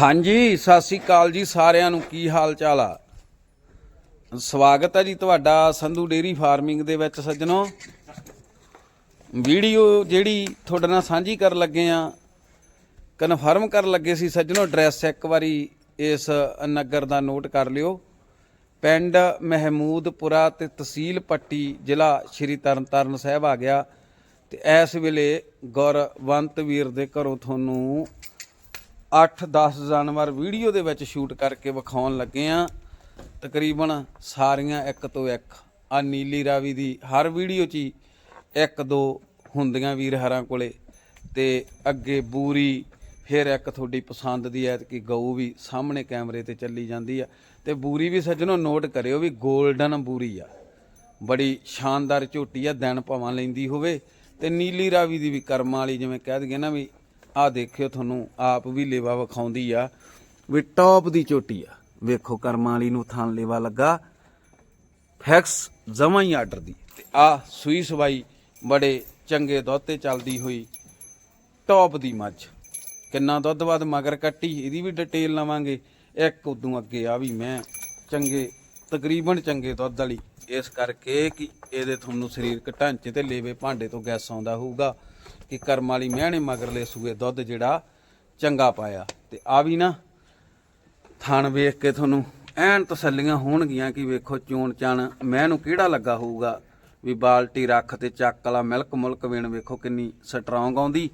ਹਾਂਜੀ, ਸਤਿ ਸ੍ਰੀ ਅਕਾਲ ਜੀ ਸਾਰਿਆਂ ਨੂੰ। ਕੀ ਹਾਲ ਚਾਲ ਆ? ਸਵਾਗਤ ਹੈ ਜੀ ਤੁਹਾਡਾ ਸੰਧੂ ਡੇਰੀ ਫਾਰਮਿੰਗ ਦੇ ਵਿੱਚ ਸੱਜਣੋ। ਵੀਡੀਓ ਜਿਹੜੀ ਤੁਹਾਡੇ ਨਾਲ ਸਾਂਝੀ ਕਰਨ ਲੱਗੇ ਆ, ਕਨਫਰਮ ਕਰਨ ਲੱਗੇ ਸੀ ਸੱਜਣੋ, ਐਡਰੈਸ ਇੱਕ ਵਾਰੀ ਇਸ ਨਗਰ ਦਾ ਨੋਟ ਕਰ ਲਿਓ। ਪਿੰਡ ਮਹਿਮੂਦਪੁਰਾ ਤੇ ਤਹਿਸੀਲ ਪੱਟੀ ਜ਼ਿਲ੍ਹਾ ਸ਼੍ਰੀ ਤਰਨਤਾਰਨ ਸਾਹਿਬ ਆ ਗਿਆ। ਤੇ ਇਸ ਵੇਲੇ ਗੁਰਵੰਤ ਵੀਰ ਦੇ ਘਰੋਂ ਤੁਹਾਨੂੰ 8-10 ਜਾਨਵਰ ਵੀਡੀਓ ਦੇ ਵਿੱਚ ਸ਼ੂਟ ਕਰਕੇ ਵਿਖਾਉਣ ਲੱਗੇ ਆ। ਤਕਰੀਬਨ ਸਾਰੀਆਂ ਇੱਕ ਤੋਂ ਇੱਕ। ਆ ਨੀਲੀ ਰਾਵੀ ਦੀ ਹਰ ਵੀਡੀਓ 'ਚ ਹੀ ਇੱਕ ਦੋ ਹੁੰਦੀਆਂ ਵੀਰ ਹਰਾਂ ਕੋਲੇ। ਤੇ ਅੱਗੇ ਬੂਰੀ, ਫਿਰ ਇੱਕ ਤੁਹਾਡੀ ਪਸੰਦ ਦੀ ਐਤਕੀ ਗਊ ਵੀ ਸਾਹਮਣੇ ਕੈਮਰੇ ਤੇ ਚੱਲੀ ਜਾਂਦੀ ਆ। ਤੇ ਬੂਰੀ ਵੀ ਸੱਜਣੋ ਨੋਟ ਕਰਿਓ ਵੀ 골ਡਨ ਬੂਰੀ ਆ। ਬੜੀ ਸ਼ਾਨਦਾਰ ਝੋਟੀ ਆ, ਦਿਨ ਭਵਾਂ ਲੈਂਦੀ ਹੋਵੇ। ਤੇ ਨੀਲੀ ਰਾਵੀ ਦੀ ਵੀ ਕਰਮਾਂ ਵਾਲੀ ਜਿਵੇਂ ਕਹਿ ਦਈਏ ਨਾ ਵੀ ਆਹ ਦੇਖਿਓ ਤੁਹਾਨੂੰ, ਆਪ ਵੀ ਲੇਵਾ ਵਿਖਾਉਂਦੀ ਆ। ਵੀ ਟੌਪ ਦੀ ਚੋਟੀ ਆ। ਵੇਖੋ ਕਰਮਾਂ ਵਾਲੀ ਨੂੰ ਥਾਂ ਲੇਵਾ ਲੱਗਾ। ਫੈਕਸ ਜਮਾਂ ਹੀ ਆਰਡਰ ਦੀ। ਤੇ ਆ ਸੂਈ ਸਵਾਈ ਬੜੇ ਚੰਗੇ ਦੁੱਧ ਤੇ ਚੱਲਦੀ ਹੋਈ ਟੌਪ ਦੀ ਮੱਝ। ਕਿੰਨਾ ਦੁੱਧ ਵੱਧ ਮਗਰ ਕੱਟੀ, ਇਹਦੀ ਵੀ ਡਿਟੇਲ ਲਵਾਂਗੇ। ਇੱਕ ਉਦੋਂ ਅੱਗੇ ਆ ਵੀ ਮੈਂ ਚੰਗੇ, ਤਕਰੀਬਨ ਚੰਗੇ ਦੁੱਧ ਵਾਲੀ। ਇਸ ਕਰਕੇ ਕਿ ਇਹਦੇ ਤੁਹਾਨੂੰ ਸਰੀਰਕ ਢਾਂਚੇ ਤੇ ਲੇਵੇ ਭਾਂਡੇ ਤੋਂ ਗੈਸ ਆਉਂਦਾ ਹੋਊਗਾ। ਕਿ ਕਰਮ ਵਾਲੀ ਮਹਿਣੇ ਮਗਰਲੇ ਸੂਏ ਦੁੱਧ ਜਿਹੜਾ ਚੰਗਾ ਪਾਇਆ। ਤੇ ਆ ਵੀ ਨਾ ਥਣ ਵੇਖ ਕੇ ਤੁਹਾਨੂੰ ਐਨ ਤਸੱਲੀਆਂ ਹੋਣਗੀਆਂ ਕਿ ਵੇਖੋ ਚੋਣ ਚਣ ਮੈਂ ਨੂੰ ਕਿਹੜਾ ਲੱਗਾ ਹੋਊਗਾ। ਵੀ ਬਾਲਟੀ ਰੱਖ ਤੇ ਚੱਕ ਵਾਲਾ ਮਿਲਕ ਮੁਲਕ ਵੇਣ ਵੇਖੋ ਕਿੰਨੀ ਸਟਰੋਂਗ ਆਉਂਦੀ।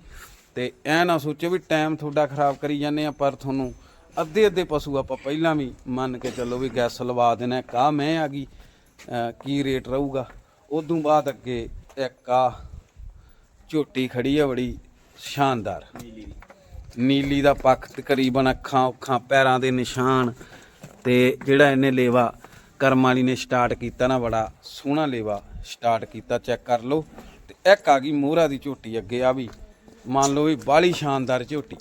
ਤੇ ਐ ਨਾ ਸੋਚੋ ਵੀ ਟਾਈਮ ਤੁਹਾਡਾ ਖਰਾਬ ਕਰੀ ਜਾਂਦੇ ਆ ਪਰ ਤੁਹਾਨੂੰ ਅੱਧੇ ਅੱਧੇ ਪਸ਼ੂ ਆਪਾਂ ਪਹਿਲਾਂ ਵੀ ਮੰਨ ਕੇ ਚੱਲੋ ਵੀ ਗੈਸ ਲਵਾ ਦੇਣਾ ਕਾ ਮੈਂ ਆ ਗਈ। ਕੀ ਰੇਟ ਰਹੂਗਾ? ਉਦੋਂ ਬਾਅਦ ਅੱਗੇ ਇੱਕ ਆ ਝੋਟੀ ਖੜੀ ਆ ਬੜੀ ਸ਼ਾਨਦਾਰ। ਨੀਲੀ ਦਾ ਪੱਖ ਤਕਰੀਬਨ ਅੱਖਾਂ ਉੱਖਾਂ ਪੈਰਾਂ ਦੇ ਨਿਸ਼ਾਨ ਤੇ ਜਿਹੜਾ ਇਹਨੇ ਲੇਵਾ ਕਰਮ ਵਾਲੀ ਨੇ ਸਟਾਰਟ ਕੀਤਾ ਨਾ, ਬੜਾ ਸੋਹਣਾ ਲੇਵਾ ਸਟਾਰਟ ਕੀਤਾ, ਚੈੱਕ ਕਰ ਲਓ। ਤੇ ਇੱਕ ਆ ਗਈ ਮੋਹਰਾ ਦੀ ਝੋਟੀ ਅੱਗੇ, ਆ ਵੀ ਮੰਨ ਲਓ ਵੀ ਬਾਲੀ ਸ਼ਾਨਦਾਰ ਝੋਟੀ।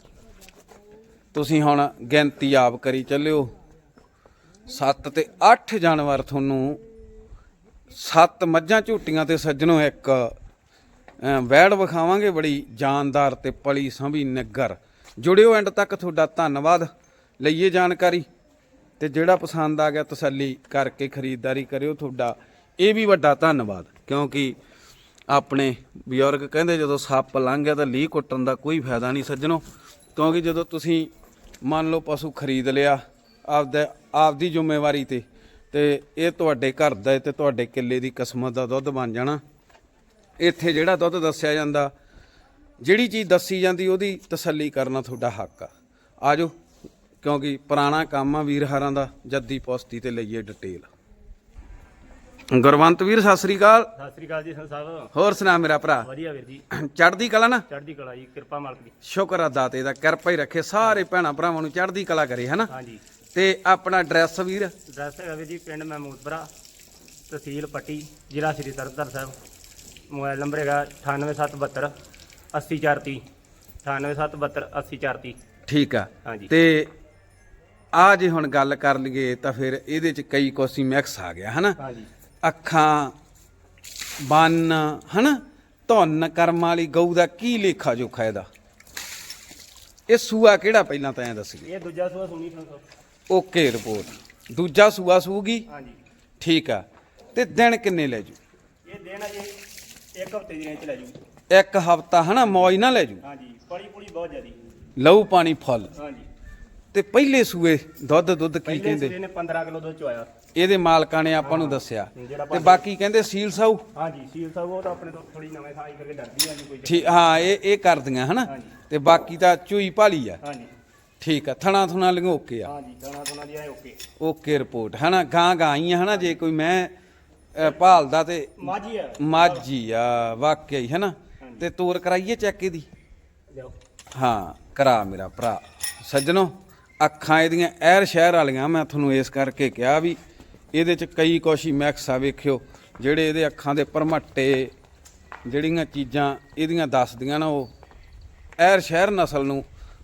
ਤੁਸੀਂ ਹੁਣ ਗਿਣਤੀ ਆਪ ਕਰੀ ਚੱਲਿਓ। 7 ਤੇ 8 ਜਾਨਵਰ ਤੁਹਾਨੂੰ ਸੱਤ ਮੱਝਾਂ ਝੋਟੀਆਂ ਤੇ ਸੱਜਣੋ ਇੱਕ ਵੈੜ ਵਿਖਾਵਾਂਗੇ ਬੜੀ ਜਾਨਦਾਰ ਤੇ ਪਲੀ ਸੰਭੀ ਨਗਰ ਜੁੜਿਓ ਐਂਡ ਤੱਕ ਤੁਹਾਡਾ ਧੰਨਵਾਦ। ਲਈਏ ਜਾਣਕਾਰੀ ਤੇ ਜਿਹੜਾ ਪਸੰਦ ਆ ਗਿਆ ਤਸੱਲੀ ਕਰਕੇ ਖਰੀਦਦਾਰੀ ਕਰਿਓ ਤੁਹਾਡਾ। ਇਹ ਵੀ ਵੱਡਾ ਧੰਨਵਾਦ, ਕਿਉਂਕਿ ਆਪਣੇ ਬਜ਼ੁਰਗ ਕਹਿੰਦੇ ਜਦੋਂ ਸੱਪ ਲੰਘ ਗਿਆ ਤਾਂ ਲੀਹ ਕੁੱਟਣ ਦਾ ਕੋਈ ਫਾਇਦਾ ਨਹੀਂ ਸੱਜਣੋ, ਕਿਉਂਕਿ ਜਦੋਂ ਤੁਸੀਂ ਮੰਨ ਲਓ ਪਸ਼ੂ ਖਰੀਦ ਲਿਆ ਆਪਦਾ, ਆਪਦੀ ਜ਼ਿੰਮੇਵਾਰੀ ਤੇ ਤੇ ਇਹ ਤੁਹਾਡੇ ਘਰ ਦਾ ਹੈ ਤੇ ਤੁਹਾਡੇ ਕਿੱਲੇ ਦੀ ਕਿਸਮਤ ਦਾ ਦੁੱਧ ਬਣ ਜਾਣਾ। ਇੱਥੇ ਜਿਹੜਾ ਦੁੱਧ ਦੱਸਿਆ ਜਾਂਦਾ ਜਿਹੜੀ ਚੀਜ਼ ਦੱਸੀ ਜਾਂਦੀ ਉਹਦੀ ਤਸੱਲੀ ਕਰਨਾ ਤੁਹਾਡਾ ਹੱਕ ਆ। ਆਜੋ ਕਿਉਂਕਿ ਪੁਰਾਣਾ ਕੰਮ ਆ ਵੀਰ ਹਰਾਂ ਦਾ ਜੱਦੀ ਪੋਸਤੀ ਤੇ ਲਈਏ ਡਿਟੇਲ। ਗੁਰਵੰਤ ਵੀਰ ਸਤਿ ਸ੍ਰੀ ਅਕਾਲ। ਸਤਿ ਸ੍ਰੀ ਅਕਾਲ ਜੀ ਸਾਹਿਬ ਹੋਰ ਸੁਣਾ ਮੇਰਾ ਭਰਾ। ਵਧੀਆ ਵੀਰ ਜੀ। ਚੜ੍ਹਦੀ ਕਲਾ ਨਾ? ਚੜ੍ਹਦੀ ਕਲਾ ਜੀ ਕਿਰਪਾ ਮਾਲਕ ਦੀ। ਸ਼ੁਕਰ ਆ ਦਾਤੇ ਦਾ ਕਿਰਪਾ ਹੀ ਰੱਖੇ ਸਾਰੇ ਭੈਣਾ ਭਰਾਵਾਂ ਨੂੰ ਚੜ੍ਹਦੀ ਕਲਾ ਕਰੇ ਹਨਾ? ਹਾਂਜੀ। ਤੇ ਆਪਣਾ ਐਡਰੈਸ ਵੀਰ? ਐਡਰੈਸ ਹੈਗਾ ਵੀਰ ਜੀ ਪਿੰਡ ਮਹਿਮੂਦਪੁਰਾ ਤਹਿਸੀਲ ਪੱਟੀ ਜ਼ਿਲ੍ਹਾ ਸ੍ਰੀ ਤਰਨਤਾਰਨ ਸਾਹਿਬ। ਮੋਬਾਈਲ ਨੰਬਰ ਹੈਗਾ 98772 80430 98772 80430 ਠੀਕ ਆ। ਹਾਂਜੀ। ਤੇ ਆ ਜੇ ਹੁਣ ਗੱਲ ਕਰ ਲਈਏ ਤਾਂ ਫਿਰ ਇਹਦੇ ਚ ਕਈ ਕੋਸੀ ਮਿਕਸ ਆ ਗਿਆ ਹਨਾ? ਹਾਂਜੀ। ਅੱਖਾਂ ਬੰਨ ਹਨਾ? ਧੁੰਨ ਕਰਮ ਵਾਲੀ ਗਊ ਦਾ ਕੀ ਲੇਖਾ ਜੋਖਾ ਇਹਦਾ? ਇਹ ਸੂਆ ਕਿਹੜਾ ਪਹਿਲਾਂ ਤਾਂ ਐ ਦੱਸੀ ਇਹ ਦੂਜਾ ਸੂਆ ਸੁਣੀ ਸਾਹਿਬ ਓਕੇ ਰਿਪੋਰਟ। ਦੂਜਾ ਸੂਆ ਸੂਗੀ? ਹਾਂਜੀ। ਠੀਕ ਆ। ਤੇ ਦਿਨ ਕਿੰਨੇ ਲੈ ਜੂ? ਇਹ ਦੇਣਾ ਜੀ ਇੱਕ ਹਫ਼ਤੇ ਦੀ ਰੇਂਜ ਚ ਲੈ ਜੂ ਇੱਕ ਹਫਤਾ ਹਨਾ? ਮੌਜ ਨਾ ਲੈ ਜੂ। ਹਾਂਜੀ ਪੜੀ ਪੁੜੀ ਬਹੁਤ ਜ਼ਿਆਦੀ। ਲਹੂ ਪਾਣੀ ਫੁੱਲ। ਹਾਂਜੀ। ਤੇ ਪਹਿਲੇ ਸੂਏ ਦੁੱਧ ਦੁੱਧ ਕੀ ਪਹਿਲੇ ਕਹਿੰਦੇ? ਸੂਏ ਨੇ 15 ਕਿਲੋ ਦੁੱਧ ਚੁਆਇਆ ਇਹਦੇ ਮਾਲਕਾਂ ਨੇ ਆਪਾਂ ਨੂੰ ਦੱਸਿਆ। ਜਿਹੜਾ ਤੇ ਬਾਕੀ ਕਹਿੰਦੇ ਸੀਲ ਸਾਊ? ਹਾਂਜੀ ਸੀਲ ਸਾਹਿਬ ਉਹ ਤਾਂ ਆਪਣੇ ਤੋਂ ਥੋੜੀ ਨਵੇਂ ਥਾਂ ਆਈ ਕਰਕੇ ਡਰਦੀ ਆ ਜੀ ਕੋਈ ਠੀਕ ਹਾਂ ਇਹ ਇਹ ਕਰਦੀਆਂ ਹਨਾ? ਹਾਂਜੀ। ਤੇ ਬਾਕੀ ਤਾਂ ਚੂਈ ਭਾਲੀ ਆ। ਹਾਂਜੀ। ਠੀਕ ਆ ਥਣਾ ਥੁਣਾ ਲੰਘੋਕੇ ਆ। ਹਾਂਜੀ ਦਾਣਾ ਦੋਣਾ ਦੀ ਆਏ ਓਕੇ। ਓਕੇ ਰਿਪੋਰਟ ਹਨਾ? ਗਾਂ ਗਾਂ ਆਈਆਂ ਹਨਾ? ਜੇ ਕੋਈ ਮੈਂ ਭਾਲਦਾ ਤੇ ਮਾਝੀ ਆ। ਮਾਝੀ ਆ ਵਾਕਿਆ ਹੀ ਹਨਾ ਤੇ ਤੋਰ ਕਰਾਈਏ ਚੈੱਕ ਇਹਦੀ? ਹਾਂ ਕਰਾ ਮੇਰਾ ਭਰਾ। ਸੱਜਣੋ ਅੱਖਾਂ ਇਹਦੀਆਂ ਐਰ ਸ਼ਹਿਰ ਵਾਲੀਆਂ ਮੈਂ ਤੁਹਾਨੂੰ ਇਸ ਕਰਕੇ ਕਿਹਾ ਵੀ ਇਹਦੇ ਚ ਕਈ ਕੋਸ਼ੀ ਮੈਕਸ ਆ ਵੇਖਿਓ ਜਿਹੜੇ ਇਹਦੇ ਅੱਖਾਂ ਦੇ ਪਰਮੱਟੇ ਜਿਹੜੀਆਂ ਚੀਜ਼ਾਂ ਇਹਦੀਆਂ ਦੱਸਦੀਆਂ ਨਾ ਉਹ ਐਰ ਸ਼ਹਿਰ ਨਸਲ ਨੂੰ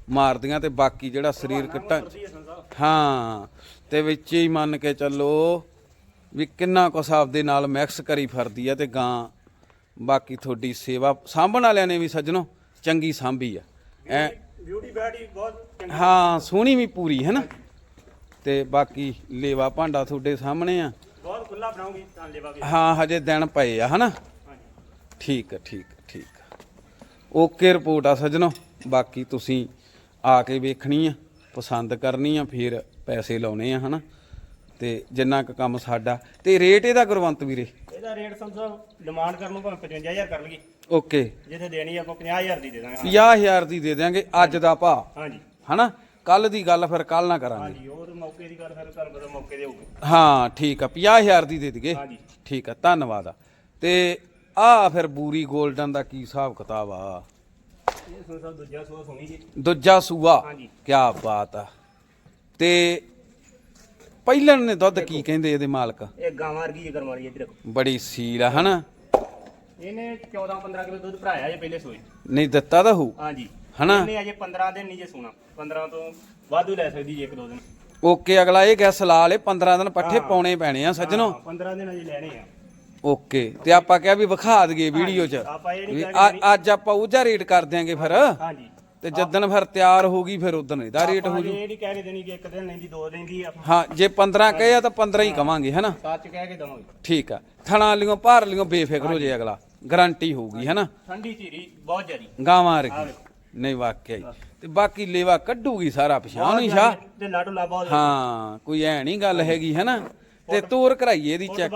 ਮਾਰਦੀਆਂ ਤੇ ਬਾਕੀ ਜਿਹੜਾ ਸਰੀਰ ਢਾਂਚਾ ਹਾਂ ਤੇ ਵਿੱਚ ਹੀ ਮੰਨ ਕੇ ਚੱਲੋ ਵੀ ਕਿੰਨਾ ਕੁਛ ਆਪਦੇ ਨਾਲ ਮਿਕਸ ਕਰੀ ਫਿਰਦੀ ਆ ਤੇ ਗਾਂ ਬਾਕੀ ਤੁਹਾਡੀ ਸੇਵਾ ਸਾਂਭਣ ਵਾਲਿਆਂ ਨੇ ਵੀ ਸੱਜਣੋ ਚੰਗੀ ਸਾਂਭੀ ਆ। ਐ ਬਿਊਟੀ ਬੈਡੀ ਬਹੁਤ ਚੰਗੀ। ਹਾਂ ਸੋਹਣੀ ਵੀ ਪੂਰੀ ਹੈ ਨਾ? ਤੇ ਬਾਕੀ ਲੇਵਾ ਭਾਂਡਾ ਤੁਹਾਡੇ ਸਾਹਮਣੇ ਆ। ਬਹੁਤ ਖੁੱਲਾ ਬਣਾਉਂਗੀ ਤਾਂ ਲੈਵਾ ਵੀ ਹਾਂ ਹਜੇ ਦਿਨ ਪਏ ਆ ਹਨਾ ਠੀਕ ਆ ਠੀਕ ਆ ਠੀਕ ਆ। ਓਕੇ ਰਿਪੋਰਟ ਆ ਸੱਜਣੋ ਬਾਕੀ ਤੁਸੀਂ ਆ ਕੇ ਵੇਖਣੀ ਆ ਪਸੰਦ ਕਰਨੀ ਆ ਫਿਰ ਪੈਸੇ ਲਾਉਣੇ ਆ ਹਨਾ ਤੇ ਜਿੰਨਾ ਕੁ ਕੰਮ ਸਾਡਾ ਤੇ ਰੇਟ ਇਹਦਾ ਗੁਰਵੰਤ ਵੀਰੇ? ਇਹਦਾ ਰੇਟ ਸਮਝੋ ਡਿਮਾਂਡ ਕਰਨ ਨੂੰ ਭਾਵੇਂ 55000 ਕਰ ਲਈਏ। ਓਕੇ ਜਿੱਥੇ ਦੇਣੀ ਆਪਾਂ 50000 ਦੀ ਦੇ ਦਾਂਗੇ। 50000 ਦੀ ਦੇ ਦਿਆਂਗੇ ਅੱਜ ਦਾ ਭਾ ਹਾਂਜੀ। ਹਨਾ? ਕੱਲ ਦੀ ਗੱਲ ਫਿਰ ਕੱਲ ਨਾ ਕਰਾਂਗੇ। ਹਾਂਜੀ ਉਹ ਤਾਂ ਮੌਕੇ ਦੀ ਗੱਲ ਫਿਰ ਤੁਹਾਨੂੰ ਪਤਾ ਮੌਕੇ ਦੇ ਹੋਊਗੀ। ਹਾਂ ਠੀਕ ਆ 50000 ਦੀ ਦੇ ਦਈਏ। ਹਾਂਜੀ। ਠੀਕ ਆ ਧੰਨਵਾਦ ਆ। ਤੇ ਆ ਫਿਰ ਬੂਰੀ 골ਡਨ ਦਾ ਕੀ ਹਿਸਾਬ ਕਿਤਾਬ ਆ? ਇਹ ਸੁਣ ਸਭ ਦੂਜਾ ਸੋ ਸੁਣੀ ਜੀ। ਦੂਜਾ ਸੂਆ। ਹਾਂਜੀ। ਕੀ ਬਾਤ ਆ। ਤੇ ਪਹਿਲਣ ਨੇ ਦੁੱਧ ਕੀ ਕਹਿੰਦੇ ਇਹਦੇ ਮਾਲਕ? ਇਹ ਗਾਵਾਂ ਵਰਗੀ ਜਿਗਰ ਮਾਰੀ ਇੱਧਰ ਬੜੀ ਸੀਲ ਆ ਹਨਾ? ਇਹਨੇ 14 15 ਕਿਲੋ ਦੁੱਧ ਭਰਾਇਆ ਜੇ ਪਹਿਲੇ ਸੋਏ। ਨਹੀਂ ਦਿੱਤਾ ਤਾਂ ਹੋਊ ਹਾਂਜੀ। ਹਨਾ? ਇਹਨੇ ਅਜੇ 15 ਦਿਨ ਨਹੀਂ ਜੇ ਸੋਣਾ। 15 ਤੋਂ ਵਾਧੂ ਲੈ ਸਕਦੀ ਜੇ ਇੱਕ ਦੋ ਦਿਨ। ਓਕੇ ਅਗਲਾ ਇਹ ਗੈਸ ਲਾ ਲੇ 15 ਦਿਨ ਪੱਠੇ। ਪਾਉਣੇ ਪੈਣੇ ਆ ਸੱਜਣੋ। ਹਾਂ, 15 ਦਿਨ ਅਜੇ ਲੈਣੇ ਆ। ਓਕੇ ਤੇ ਆਪਾਂ ਕਿਹਾ ਵੀ ਵਿਖਾ ਦਈਏ ਵੀਡੀਓ 'ਚ। ਅੱਜ ਆਪਾਂ ਉਹਦਾ ਰੇਟ ਕਰ ਦਿਆਂਗੇ ਫਿਰ। ਹਾਂਜੀ। ਤੇ ਜਦੋਂ ਫਿਰ ਤਿਆਰ ਹੋਊਗੀ ਫਿਰ ਉਦੋਂ ਇਹਦਾ ਰੇਟ ਹੋ ਜੂ। ਇਹ ਨਹੀਂ ਕਹਿ ਕੇ ਦੇਣੀ ਕਿ ਇੱਕ ਦਿਨ ਲੈਂਦੀ ਦੋ ਦਿਨ ਦੀ ਆਪਾਂ ਹਾਂ ਜੇ 15 ਕਹੇ ਆ ਤਾਂ 15 ਹੀ ਕਵਾਂਗੇ ਹੈਨਾ? ਸੱਚ ਕਹਿ ਕੇ ਦਵਾਂਗੇ। ਠੀਕ ਆ। ਥਣਾ ਲਿਓ ਭਾਰ ਲਿਓ ਬੇਫਿਕਰ ਹੋ ਜੇ ਅਗਲਾ। ਗਾਰੰਟੀ ਹੋਊਗੀ ਹੈਨਾ? ਠੰਡੀ ਚੀਰੀ ਬਹੁਤ ਜ਼ਿਆਦੀ। ਗਾਵਾਂ ਰਗੀ। ਨਹੀਂ ਵਾਕਿਆ ਹੀ। ਤੇ ਬਾਕੀ ਲੇਵਾ ਕੱਢੂਗੀ ਸਾਰਾ ਪਛਾਣ ਨਹੀਂ ਸ਼ਾ ਤੇ ਲਾਡੂ ਲਾ ਬਹੁਤ ਹਾਂ ਕੋਈ ਐ ਨਹੀਂ ਗੱਲ ਹੈਗੀ ਹੈਨਾ? ਤੇ ਤੋਰ ਕਰਾਈਏ ਇਹਦੀ ਚੈੱਕ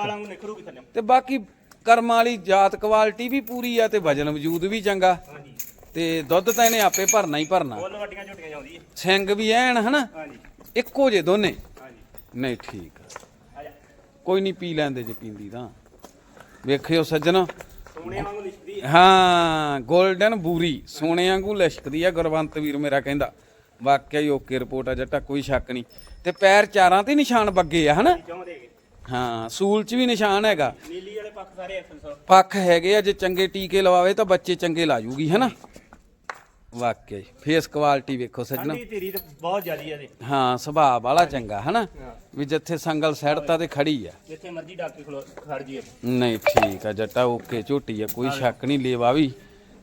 ਤੇ ਬਾਕੀ ਕਰਮਾਂ ਵਾਲੀ ਜਾਤ ਕੁਆਲਿਟੀ ਵੀ ਪੂਰੀ ਆ ਤੇ ਵਜਨ ਵਜੂਦ ਵੀ ਚੰਗਾ। ਹਾਂਜੀ। ਤੇ ਦੁੱਧ ਤਾਂ ਇਹਨੇ ਆਪੇ ਭਰਨਾ ਹੀ ਭਰਨਾ। ਫੁੱਲ ਵੱਡੀਆਂ ਝੋਟੀਆਂ ਜਾਂਦੀ ਹੈ। ਸਿੰਘ ਵੀ ਐਨ ਹਨਾ ਹਾਂਜੀ। ਇੱਕੋ ਜੇ ਦੋਨੇ। ਹਾਂਜੀ। ਨਹੀਂ ਠੀਕ। ਆ ਜਾ। ਕੋਈ ਨਹੀਂ ਪੀ ਲੈਂਦੇ ਜੇ ਪੀਂਦੀ ਤਾਂ। ਵੇਖਿਓ ਸੱਜਣੋ। ਸੋਨੇ ਵਾਂਗੂ ਲਿਖਦੀ ਹੈ। ਹਾਂ 골ਡਨ ਬੂਰੀ ਸੋਨੇ ਵਾਂਗੂ ਲਿਸ਼ਕਦੀ ਆ ਗੁਰਵੰਤ ਵੀਰ ਮੇਰਾ ਕਹਿੰਦਾ। ਵਾਕਿਆ ਹੀ ਓਕੇ ਰਿਪੋਰਟ ਆ ਜੱਟਾ ਕੋਈ ਸ਼ੱਕ ਨਹੀਂ। ਤੇ ਪੈਰ ਚਾਰਾਂ ਤੇ ਨਿਸ਼ਾਨ ਬੱਗੇ ਆ ਹਨਾ? ਹਾਂ ਸੂਲ 'ਚ ਵੀ ਨਿਸ਼ਾਨ ਹੈਗਾ। ਨੀਲੀ ਵਾਲੇ ਪੱਖ ਸਾਰੇ ਐਕਸਲ ਸੌ ਪੱਖ ਹੈਗੇ ਆ ਜੇ ਚੰਗੇ ਟੀਕੇ ਲਵਾਵੇ ਤਾਂ ਬੱਚੇ ਚੰਗੇ ਲਾ ਜੂਗੀ ਹਨਾ? ਵਾਕਿਆ ਹੀ। ਫੇਸ ਕੁਆਲਿਟੀ ਵੇਖੋ ਸੱਜਣੋ। ਠੰਡੀ ਧੀਰੀ ਤੇ ਬਹੁਤ ਜ਼ਿਆਦੀ ਹੈ ਇਹਦੇ। ਹਾਂ ਸੁਭਾਅ ਵਾਲਾ ਚੰਗਾ ਹਨਾ? ਵੀ ਜਿੱਥੇ ਸੰਗਲ ਸੈੜਤਾ ਤੇ ਖੜੀ ਆ। ਜਿੱਥੇ ਮਰਜ਼ੀ ਡਾਕਟਰ ਖਲੋ ਖੜ ਜੀਏ ਨਹੀਂ ਠੀਕ ਆ ਜੱਟਾ ਓਕੇ ਝੋਟੀ ਆ ਕੋਈ ਸ਼ੱਕ ਨਹੀਂ ਲੇਵਾ ਵੀ